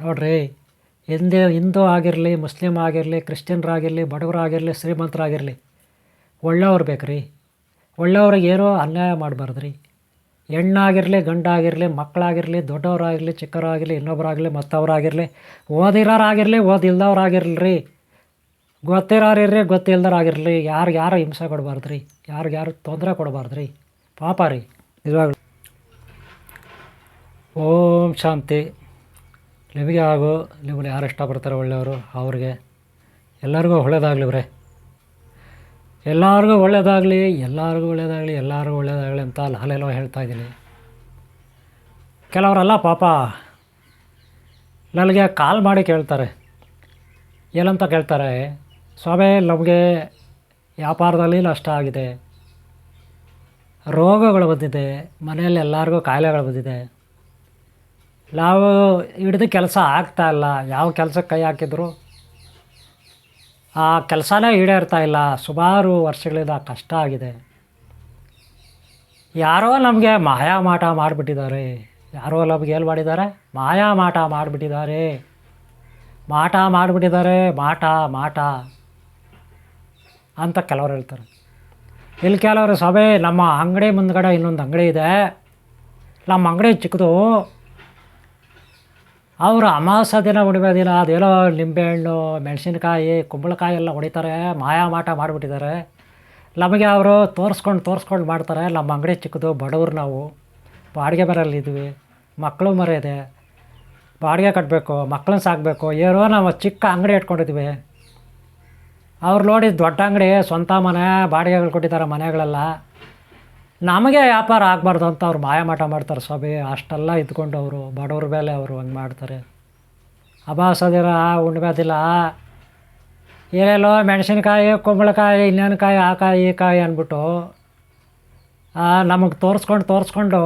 ನೋಡ್ರಿ ಹಿಂದೆ ಹಿಂದೂ ಆಗಿರಲಿ ಮುಸ್ಲಿಮ್ ಆಗಿರಲಿ ಕ್ರಿಶ್ಚಿಯನ್ರಾಗಿರಲಿ ಬಡವರಾಗಿರಲಿ ಶ್ರೀಮಂತರಾಗಿರಲಿ ಒಳ್ಳೆಯವ್ರು ಬೇಕ್ರಿ. ಒಳ್ಳೆಯವ್ರಿಗೆ ಏನೋ ಅನ್ಯಾಯ ಮಾಡಬಾರ್ದು ರೀ ಹೆಣ್ಣಾಗಿರಲಿ ಗಂಡಾಗಿರಲಿ ಮಕ್ಕಳಾಗಿರಲಿ ದೊಡ್ಡವರಾಗಿರಲಿ ಚಿಕ್ಕವರಾಗಿರಲಿ ಇನ್ನೊಬ್ಬರಾಗಲಿ ಮತ್ತವರಾಗಿರಲಿ ಓದಿರೋರಾಗಿರಲಿ ಓದಿಲ್ದವ್ರಾಗಿರಲಿ ರೀ ಗೊತ್ತಿರೋರಿರ್ರಿ ಗೊತ್ತಿಲ್ದರಾಗಿರಲಿ ಯಾರಿಗೆ ಯಾರು ಹಿಂಸೆ ಕೊಡಬಾರ್ದು ರೀ ಯಾರಿಗೆ ಯಾರು ತೊಂದರೆ ಕೊಡಬಾರ್ದು ರೀ ಪಾಪ ರೀ. ನಿಜವಾಗ್ಲು. ಓಂ ಶಾಂತಿ. ನಿಮಗೆ ಹಾಗೂ ನಿಮ್ಮನ್ನು ಯಾರು ಇಷ್ಟಪಡ್ತಾರೆ ಒಳ್ಳೆಯವರು, ಅವ್ರಿಗೆ ಎಲ್ಲರಿಗೂ ಒಳ್ಳೇದಾಗಲಿ ಬ್ರೆ. ಎಲ್ಲರಿಗೂ ಒಳ್ಳೇದಾಗಲಿ ಎಲ್ಲರಿಗೂ ಒಳ್ಳೇದಾಗಲಿ ಎಲ್ಲರಿಗೂ ಒಳ್ಳೇದಾಗಲಿ ಅಂತ ಲಾಲೆಲ್ಲೋ ಹೇಳ್ತಾ ಇದ್ದೀನಿ. ಕೆಲವರೆಲ್ಲ ಪಾಪ ನನಗೆ ಕಾಲ್ ಮಾಡಿ ಕೇಳ್ತಾರೆ. ಏನಂತ ಕೇಳ್ತಾರೆ, ಸ್ವಾಮಿ, ನಮಗೆ ವ್ಯಾಪಾರದಲ್ಲಿ ನಷ್ಟ ಆಗಿದೆ. ರೋಗಗಳು ಬಂದಿದೆ, ಮನೆಯಲ್ಲಿ ಎಲ್ಲರಿಗೂ ಕಾಯಿಲೆಗಳು ಬಂದಿದೆ. ನಾವು ಹಿಡಿದು ಕೆಲಸ ಆಗ್ತಾ ಇಲ್ಲ. ಯಾವ ಕೆಲಸಕ್ಕೆ ಕೈ ಹಾಕಿದ್ರು? ಆ ಕೆಲಸನೇ ಈಡೇರ್ತಾ ಇಲ್ಲ. ಸುಮಾರು ವರ್ಷಗಳಿಂದ ಕಷ್ಟ ಆಗಿದೆ. ಯಾರೋ ನಮಗೆ ಮಾಯಾಮಾಟ ಮಾಡಿಬಿಟ್ಟಿದ್ದಾರೆ. ಯಾರೋ ನಮಗೆ ಏನು ಮಾಡಿದ್ದಾರೆ? ಮಾಯಾಮಾಟ ಮಾಡಿಬಿಟ್ಟಿದ್ದಾರೆ. ಮಾಟ ಮಾಡಿಬಿಟ್ಟಿದ್ದಾರೆ. ಮಾಟ ಮಾಟ ಅಂತ ಕೆಲವರು ಹೇಳ್ತಾರೆ. ಇಲ್ಲಿ ಕೆಲವರು ಸಭೆ, ನಮ್ಮ ಅಂಗಡಿ ಮುಂದ್ಗಡೆ ಇನ್ನೊಂದು ಅಂಗಡಿ ಇದೆ. ನಮ್ಮ ಅಂಗಡಿ ಚಿಕ್ಕದು. ಅವರು ಅಮಾವಾಸ ದಿನ ಹುಣ್ಣಿಮೆ ದಿನ ಅದೇನೋ ನಿಂಬೆಹಣ್ಣು, ಮೆಣಸಿನ್ಕಾಯಿ, ಕುಂಬಳಕಾಯಿ ಎಲ್ಲ ಹೊಡಿತಾರೆ ಮಾಯಾಮಾಟ ಮಾಡಿಬಿಟ್ಟಿದ್ದಾರೆ. ನಮಗೆ ಅವರು ತೋರಿಸ್ಕೊಂಡು ತೋರಿಸ್ಕೊಂಡು ಮಾಡ್ತಾರೆ, ನಮ್ಮ ಅಂಗಡಿ ಚಿಕ್ಕದು, ಬಡವರು ನಾವು. ಬಾಡಿಗೆ ಮನೆಯಲ್ಲಿದ್ವಿ ಮಕ್ಕಳು ಮರ ಇದೆ. ಬಾಡಿಗೆ ಕಟ್ಟಬೇಕು ಮಕ್ಕಳನ್ನ ಸಾಕಬೇಕು, ಏನೋ ನಾವು ಚಿಕ್ಕ ಅಂಗಡಿ ಇಟ್ಕೊಂಡಿದ್ವಿ. ಅವ್ರು ನೋಡಿ ದೊಡ್ಡ ಅಂಗಡಿ, ಸ್ವಂತ ಮನೆ, ಬಾಡಿಗೆಗಳು ಕೊಟ್ಟಿದ್ದಾರೆ ಮನೆಗಳೆಲ್ಲ. ನಮಗೆ ವ್ಯಾಪಾರ ಆಗಬಾರ್ದು ಅಂತ ಅವ್ರು ಮಾಯಮಾಟ ಮಾಡ್ತಾರೆ ಸಭೆ, ಅಷ್ಟೆಲ್ಲ ಇದ್ಕೊಂಡು ಅವರು, ಬಡವ್ರ ಮೇಲೆ ಅವರು ಹಂಗೆ ಮಾಡ್ತಾರೆ. ಅಬಾಸದಿರ ಉಣ್ಬೇದಿಲ್ಲ ಆ ಏನೇಲೋ ಮೆಣಸಿನ್ಕಾಯಿ, ಕುಂಬಳಕಾಯಿ ಇನ್ನೇನು ಕಾಯಿ ಆ ಕಾಯಿ, ಈ ಕಾಯಿ ಅಂದ್ಬಿಟ್ಟು ನಮಗೆ ತೋರಿಸ್ಕೊಂಡು ತೋರಿಸ್ಕೊಂಡು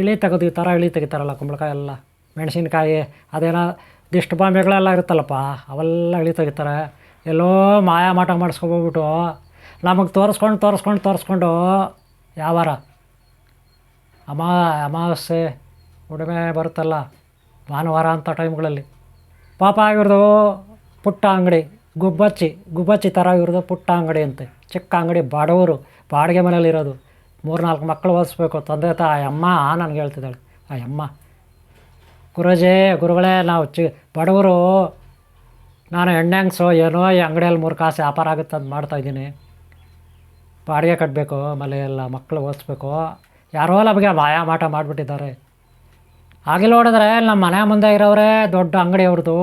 ಇಳಿ ತೆಗೆದು, ಈ ಥರ ಇಳಿ ತೆಗಿತಾರಲ್ಲ ಕುಂಬಳಕಾಯಿ ಎಲ್ಲ, ಮೆಣಸಿನ್ಕಾಯಿ, ಅದೇನೋ ದಿಷ್ಟು ಬಾಂಬೆಗಳೆಲ್ಲ ಇರುತ್ತಲ್ಲಪ್ಪ, ಅವೆಲ್ಲ ಇಳಿ ತೆಗಿತಾರೆ. ಎಲ್ಲೋ ಮಾಯಾಮಾಟ ಮಾಡಿಸ್ಕೊಬೋಗ್ಬಿಟ್ಟು ನಮಗೆ ತೋರಿಸ್ಕೊಂಡು ತೋರಿಸ್ಕೊಂಡು ತೋರಿಸ್ಕೊಂಡು ಯಾವಾರ? ಅಮಾ, ಅಮಾವಾಸ್ಯೆ ಉಡುಮೆ ಬರುತ್ತಲ್ಲ, ಭಾನುವಾರ ಅಂತ ಟೈಮ್ಗಳಲ್ಲಿ. ಪಾಪ ಇವ್ರದ್ದು ಪುಟ್ಟ ಅಂಗಡಿ, ಗುಬ್ಬಚ್ಚಿ ಗುಬ್ಬಚ್ಚಿ ಥರ ಇವ್ರದ್ದು ಪುಟ್ಟ ಅಂಗಡಿ ಅಂತೆ. ಚಿಕ್ಕ ಅಂಗಡಿ, ಬಡವರು, ಬಾಡಿಗೆ ಮನೇಲಿರೋದು ಮೂರು ನಾಲ್ಕು ಮಕ್ಕಳು ಓದಿಸ್ಬೇಕು, ತಂದೆ, ತಾಯಿ, ಅಮ್ಮ ನನಗೆ ಹೇಳ್ತಿದ್ದಾಳೆ. ಆ ಅಮ್ಮ, ಗುರುಜಿ, ಗುರುಗಳೇ, ನಾವು ಚಿ, ಬಡವರು, ನಾನು ಎಣ್ಣೆಂಗ್ಸೋ ಏನೋ ಈ ಅಂಗಡಿಯಲ್ಲಿ ಮೂರು ಕಾಸು ವ್ಯಾಪಾರ ಆಗುತ್ತೆ ಅಂತ ಮಾಡ್ತಾಯಿದ್ದೀನಿ ಬಾಡಿಗೆ ಕಟ್ಟಬೇಕು ಆಮೇಲೆ ಎಲ್ಲ ಮಕ್ಕಳು ಓದಿಸ್ಬೇಕು. ಯಾರೋ ನಮಗೆ ಮಾಯಾಮಾಟ ಮಾಡಿಬಿಟ್ಟಿದ್ದಾರೆ. ಆಗಿಲ್ಲ ನೋಡಿದ್ರೆ ನಮ್ಮ ಮನೆ ಮುಂದೆ ಇರೋರೇ ದೊಡ್ಡ ಅಂಗಡಿ ಅವ್ರದ್ದು.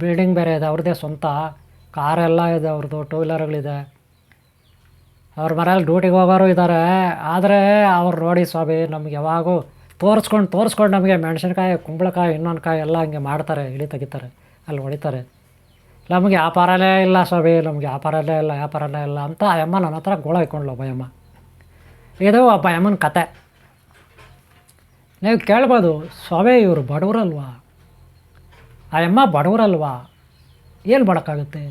ಬಿಲ್ಡಿಂಗ್ ಬೇರೆ ಇದೆ, ಅವ್ರದ್ದೇ ಸ್ವಂತ. ಕಾರೆಲ್ಲ ಇದೆ, ಅವ್ರದ್ದು ಟೂ ವೀಲರ್ಗಳಿದೆ ಅವ್ರ ಮನೇಲಿ ಡ್ಯೂಟಿಗೆ ಹೋಗೋರು ಇದ್ದಾರೆ. ಆದರೆ ಅವ್ರು ನೋಡಿ ಸ್ವಾಮಿ, ನಮ್ಗೆ ಯಾವಾಗೂ ತೋರಿಸ್ಕೊಂಡು ತೋರಿಸ್ಕೊಂಡು ನಮಗೆ ಮೆಣಸಿನ್ಕಾಯಿ, ಕುಂಬಳಕಾಯಿ ಇನ್ನೊಂದು ಕಾಯಿ ಎಲ್ಲ ಹಂಗೆ ಮಾಡ್ತಾರೆ, ಇಳಿ ತೆಗಿತಾರೆ, ಅಲ್ಲಿ ಹೊಡಿತಾರೆ. ನಮಗೆ ವ್ಯಾಪಾರನೇ ಇಲ್ಲ ಸ್ವಾಮಿ, ನಮಗೆ ವ್ಯಾಪಾರನೇ ಇಲ್ಲ ವ್ಯಾಪಾರನೇ ಇಲ್ಲ ಅಂತ ಆ ಅಮ್ಮ ನನ್ನ ಹತ್ರ ಗೋಳ ಇಟ್ಕೊಂಡ್ಲು ಭಯಮ್ಮ. ಇದು ಆ ಭಯಮ್ಮನ ಕತೆ. ನೀವು ಕೇಳ್ಬೋದು, ಸ್ವಾಮಿ ಇವರು ಬಡವರಲ್ವಾ? ಆ ಅಮ್ಮ ಬಡವರಲ್ವಾ? ಏನು ಮಾಡೋಕ್ಕಾಗುತ್ತೆ?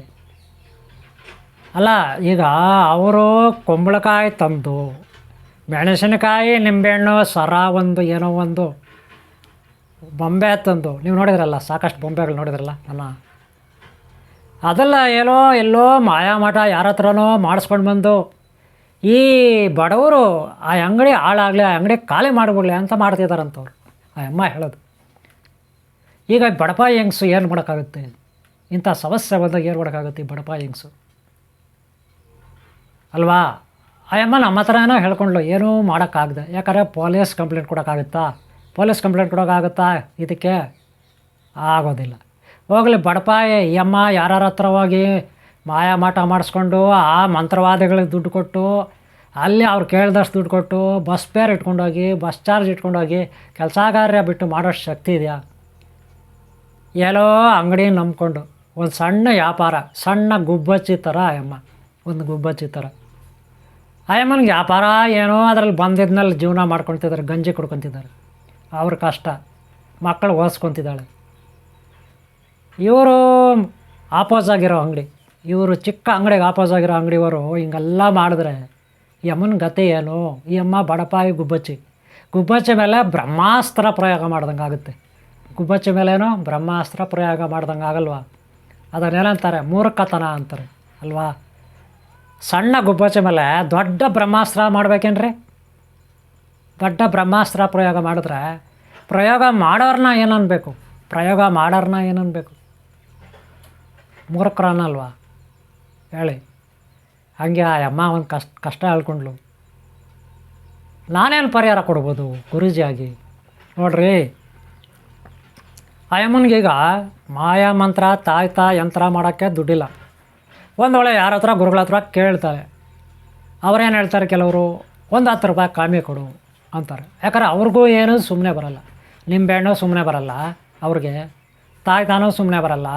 ಅಲ್ಲ, ಈಗ ಅವರು ಕುಂಬಳಕಾಯಿ ತಂದು, ಮೆಣಸಿನಕಾಯಿ, ನಿಂಬೆಹಣ್ಣು, ಸರ ಒಂದು, ಏನೋ ಒಂದು, ಬೊಂಬೆ ತಂದು, ನೀವು ನೋಡಿದ್ರಲ್ಲ, ಸಾಕಷ್ಟು ಬೊಂಬೆಗಳು ನೋಡಿದ್ರಲ್ಲ ನನ್ನ? ಅದೆಲ್ಲ ಏನೋ ಎಲ್ಲೋ ಮಾಯಾಮಠ ಯಾರ ಹತ್ರನೋ ಮಾಡಿಸ್ಕೊಂಡು ಬಂದು, ಈ ಬಡವರು ಆ ಅಂಗಡಿ ಹಾಳಾಗಲಿ, ಆ ಅಂಗಡಿ ಖಾಲಿ ಮಾಡಿಬಿಡ್ಲಿ ಅಂತ ಮಾಡ್ತಿದ್ದಾರಂತವ್ರು ಆ ಅಮ್ಮ ಹೇಳೋದು, ಈಗ ಬಡಪಾಯಿ ಹೆಂಗ್ಸು ಏನು ಮಾಡೋಕ್ಕಾಗುತ್ತೆ? ಇಂಥ ಸಮಸ್ಯೆ ಬಂದಾಗ ಏನು ಮಾಡೋಕ್ಕಾಗುತ್ತೆ ಈ ಬಡಪಾಯಿ ಹೆಂಗ್ಸು? ಅಲ್ವಾ? ಆ ಅಮ್ಮ ನಮ್ಮ ಹತ್ರ ಏನೋ ಹೇಳ್ಕೊಂಡ್ಲು ಏನೂ ಮಾಡೋಕ್ಕಾಗದೆ. ಯಾಕಂದರೆ ಪೊಲೀಸ್ ಕಂಪ್ಲೇಂಟ್ ಕೊಡೋಕ್ಕಾಗುತ್ತಾ? ಪೊಲೀಸ್ ಕಂಪ್ಲೇಂಟ್ ಕೊಡೋಕ್ಕಾಗುತ್ತಾ? ಇದಕ್ಕೆ ಆಗೋದಿಲ್ಲ. ಹೋಗಲಿ ಬಡಪಾಯಿ ಈ ಅಮ್ಮ ಯಾರ ಹತ್ರ ಹೋಗಿ ಮಾಯಾಮಾಟ ಮಾಡಿಸ್ಕೊಂಡು ಆ ಮಂತ್ರವಾದಿಗಳಿಗೆ ದುಡ್ಡು ಕೊಟ್ಟು, ಅಲ್ಲಿ ಅವ್ರು ಕೇಳ್ದಷ್ಟು ದುಡ್ಡು ಕೊಟ್ಟು ಬಸ್ ಫೇರ್ ಇಟ್ಕೊಂಡೋಗಿ ಬಸ್ ಚಾರ್ಜ್ ಇಟ್ಕೊಂಡೋಗಿ ಕೆಲಸಗಾರ್ಯ ಬಿಟ್ಟು ಮಾಡೋಷ್ಟು ಶಕ್ತಿ ಇದೆಯಾ? ಎಲ್ಲೋ ಅಂಗಡಿ ನಂಬ್ಕೊಂಡು, ಒಂದು ಸಣ್ಣ ವ್ಯಾಪಾರ, ಸಣ್ಣ ಗುಬ್ಬಚ್ಚಿ ಥರ ಆಯಮ್ಮ ಒಂದು ಗುಬ್ಬಚ್ಚಿ ಥರ ಅಯ್ಯಮ್ಮನಿಗೆ ವ್ಯಾಪಾರ ಏನೋ ಅದರಲ್ಲಿ ಬಂದಿದ್ನಲ್ಲಿ ಜೀವನ ಮಾಡ್ಕೊತಿದ್ದಾರೆ ಗಂಜಿ ಕುಡ್ಕೊತಿದ್ದಾರೆ ಅವ್ರ ಕಷ್ಟ ಮಕ್ಕಳು ಓದಿಸ್ಕೊತಿದ್ದಾಳೆ. ಇವರು ಆಪೋಸ್ ಆಗಿರೋ ಅಂಗಡಿ. ಇವರು ಚಿಕ್ಕ ಅಂಗಡಿಗೆ ಆಪೋಸ್ ಆಗಿರೋ ಅಂಗಡಿಯವರು ಹಿಂಗೆಲ್ಲ ಮಾಡಿದ್ರೆ ಈ ಗತಿ ಏನು? ಈ ಅಮ್ಮ ಬಡಪಾಯಿ ಗುಬ್ಬಚ್ಚಿ. ಗುಬ್ಬಚ್ಚಿ ಮೇಲೆ ಬ್ರಹ್ಮಾಸ್ತ್ರ ಪ್ರಯೋಗ ಮಾಡ್ದಂಗೆ ಆಗುತ್ತೆ. ಗುಬ್ಬಚ್ಚಿ ಮೇಲೇನೋ ಬ್ರಹ್ಮಾಸ್ತ್ರ ಪ್ರಯೋಗ ಮಾಡ್ದಂಗೆ ಆಗಲ್ವಾ? ಅದನ್ನೇನಂತಾರೆ ಮೂರ್ಖತನ ಅಂತಾರೆ, ಅಲ್ವಾ? ಸಣ್ಣ ಗುಬ್ಬಚ್ಚಿ ಮೇಲೆ ದೊಡ್ಡ ಬ್ರಹ್ಮಾಸ್ತ್ರ ಮಾಡ್ಬೇಕೇನ್ರಿ? ದೊಡ್ಡ ಬ್ರಹ್ಮಾಸ್ತ್ರ ಪ್ರಯೋಗ ಮಾಡಿದ್ರೆ ಪ್ರಯೋಗ ಮಾಡೋರ್ನ ಏನನ್ಬೇಕು? ಪ್ರಯೋಗ ಮಾಡೋರ್ನ ಮೂರ್ಖರನ್ನಲ್ವಾ ಹೇಳಿ. ಹಾಗೆ ಆ ಅಮ್ಮ ಒಂದು ಕಷ್ಟ ಕಷ್ಟ ಹೇಳ್ಕೊಂಡ್ಲು. ನಾನೇನು ಪರಿಹಾರ ಕೊಡ್ಬೋದು ಗುರೂಜಿಯಾಗಿ? ನೋಡ್ರಿ, ಆ ಅಮ್ಮನಿಗೀಗ ಮಾಯಾ ಮಂತ್ರ ತಾಯ್ತ ಯಂತ್ರ ಮಾಡೋಕ್ಕೆ ದುಡ್ಡಿಲ್ಲ. ಒಂದು ವೇಳೆ ಯಾರ ಹತ್ರ, ಗುರುಗಳ ಹತ್ರ ಕೇಳ್ತಾರೆ. ಅವ್ರೇನು ಹೇಳ್ತಾರೆ ಕೆಲವರು? ಒಂದು ಹತ್ತು ರೂಪಾಯಿ ಕಮ್ಮಿ ಕೊಡು ಅಂತಾರೆ. ಯಾಕಂದ್ರೆ ಅವ್ರಿಗೂ ಏನು ಸುಮ್ಮನೆ ಬರಲ್ಲ. ನಿಂಬೆಹಣ್ಣು ಸುಮ್ಮನೆ ಬರಲ್ಲ. ಅವ್ರಿಗೆ ತಾಯ್ತಾನೂ ಸುಮ್ಮನೆ ಬರಲ್ಲ.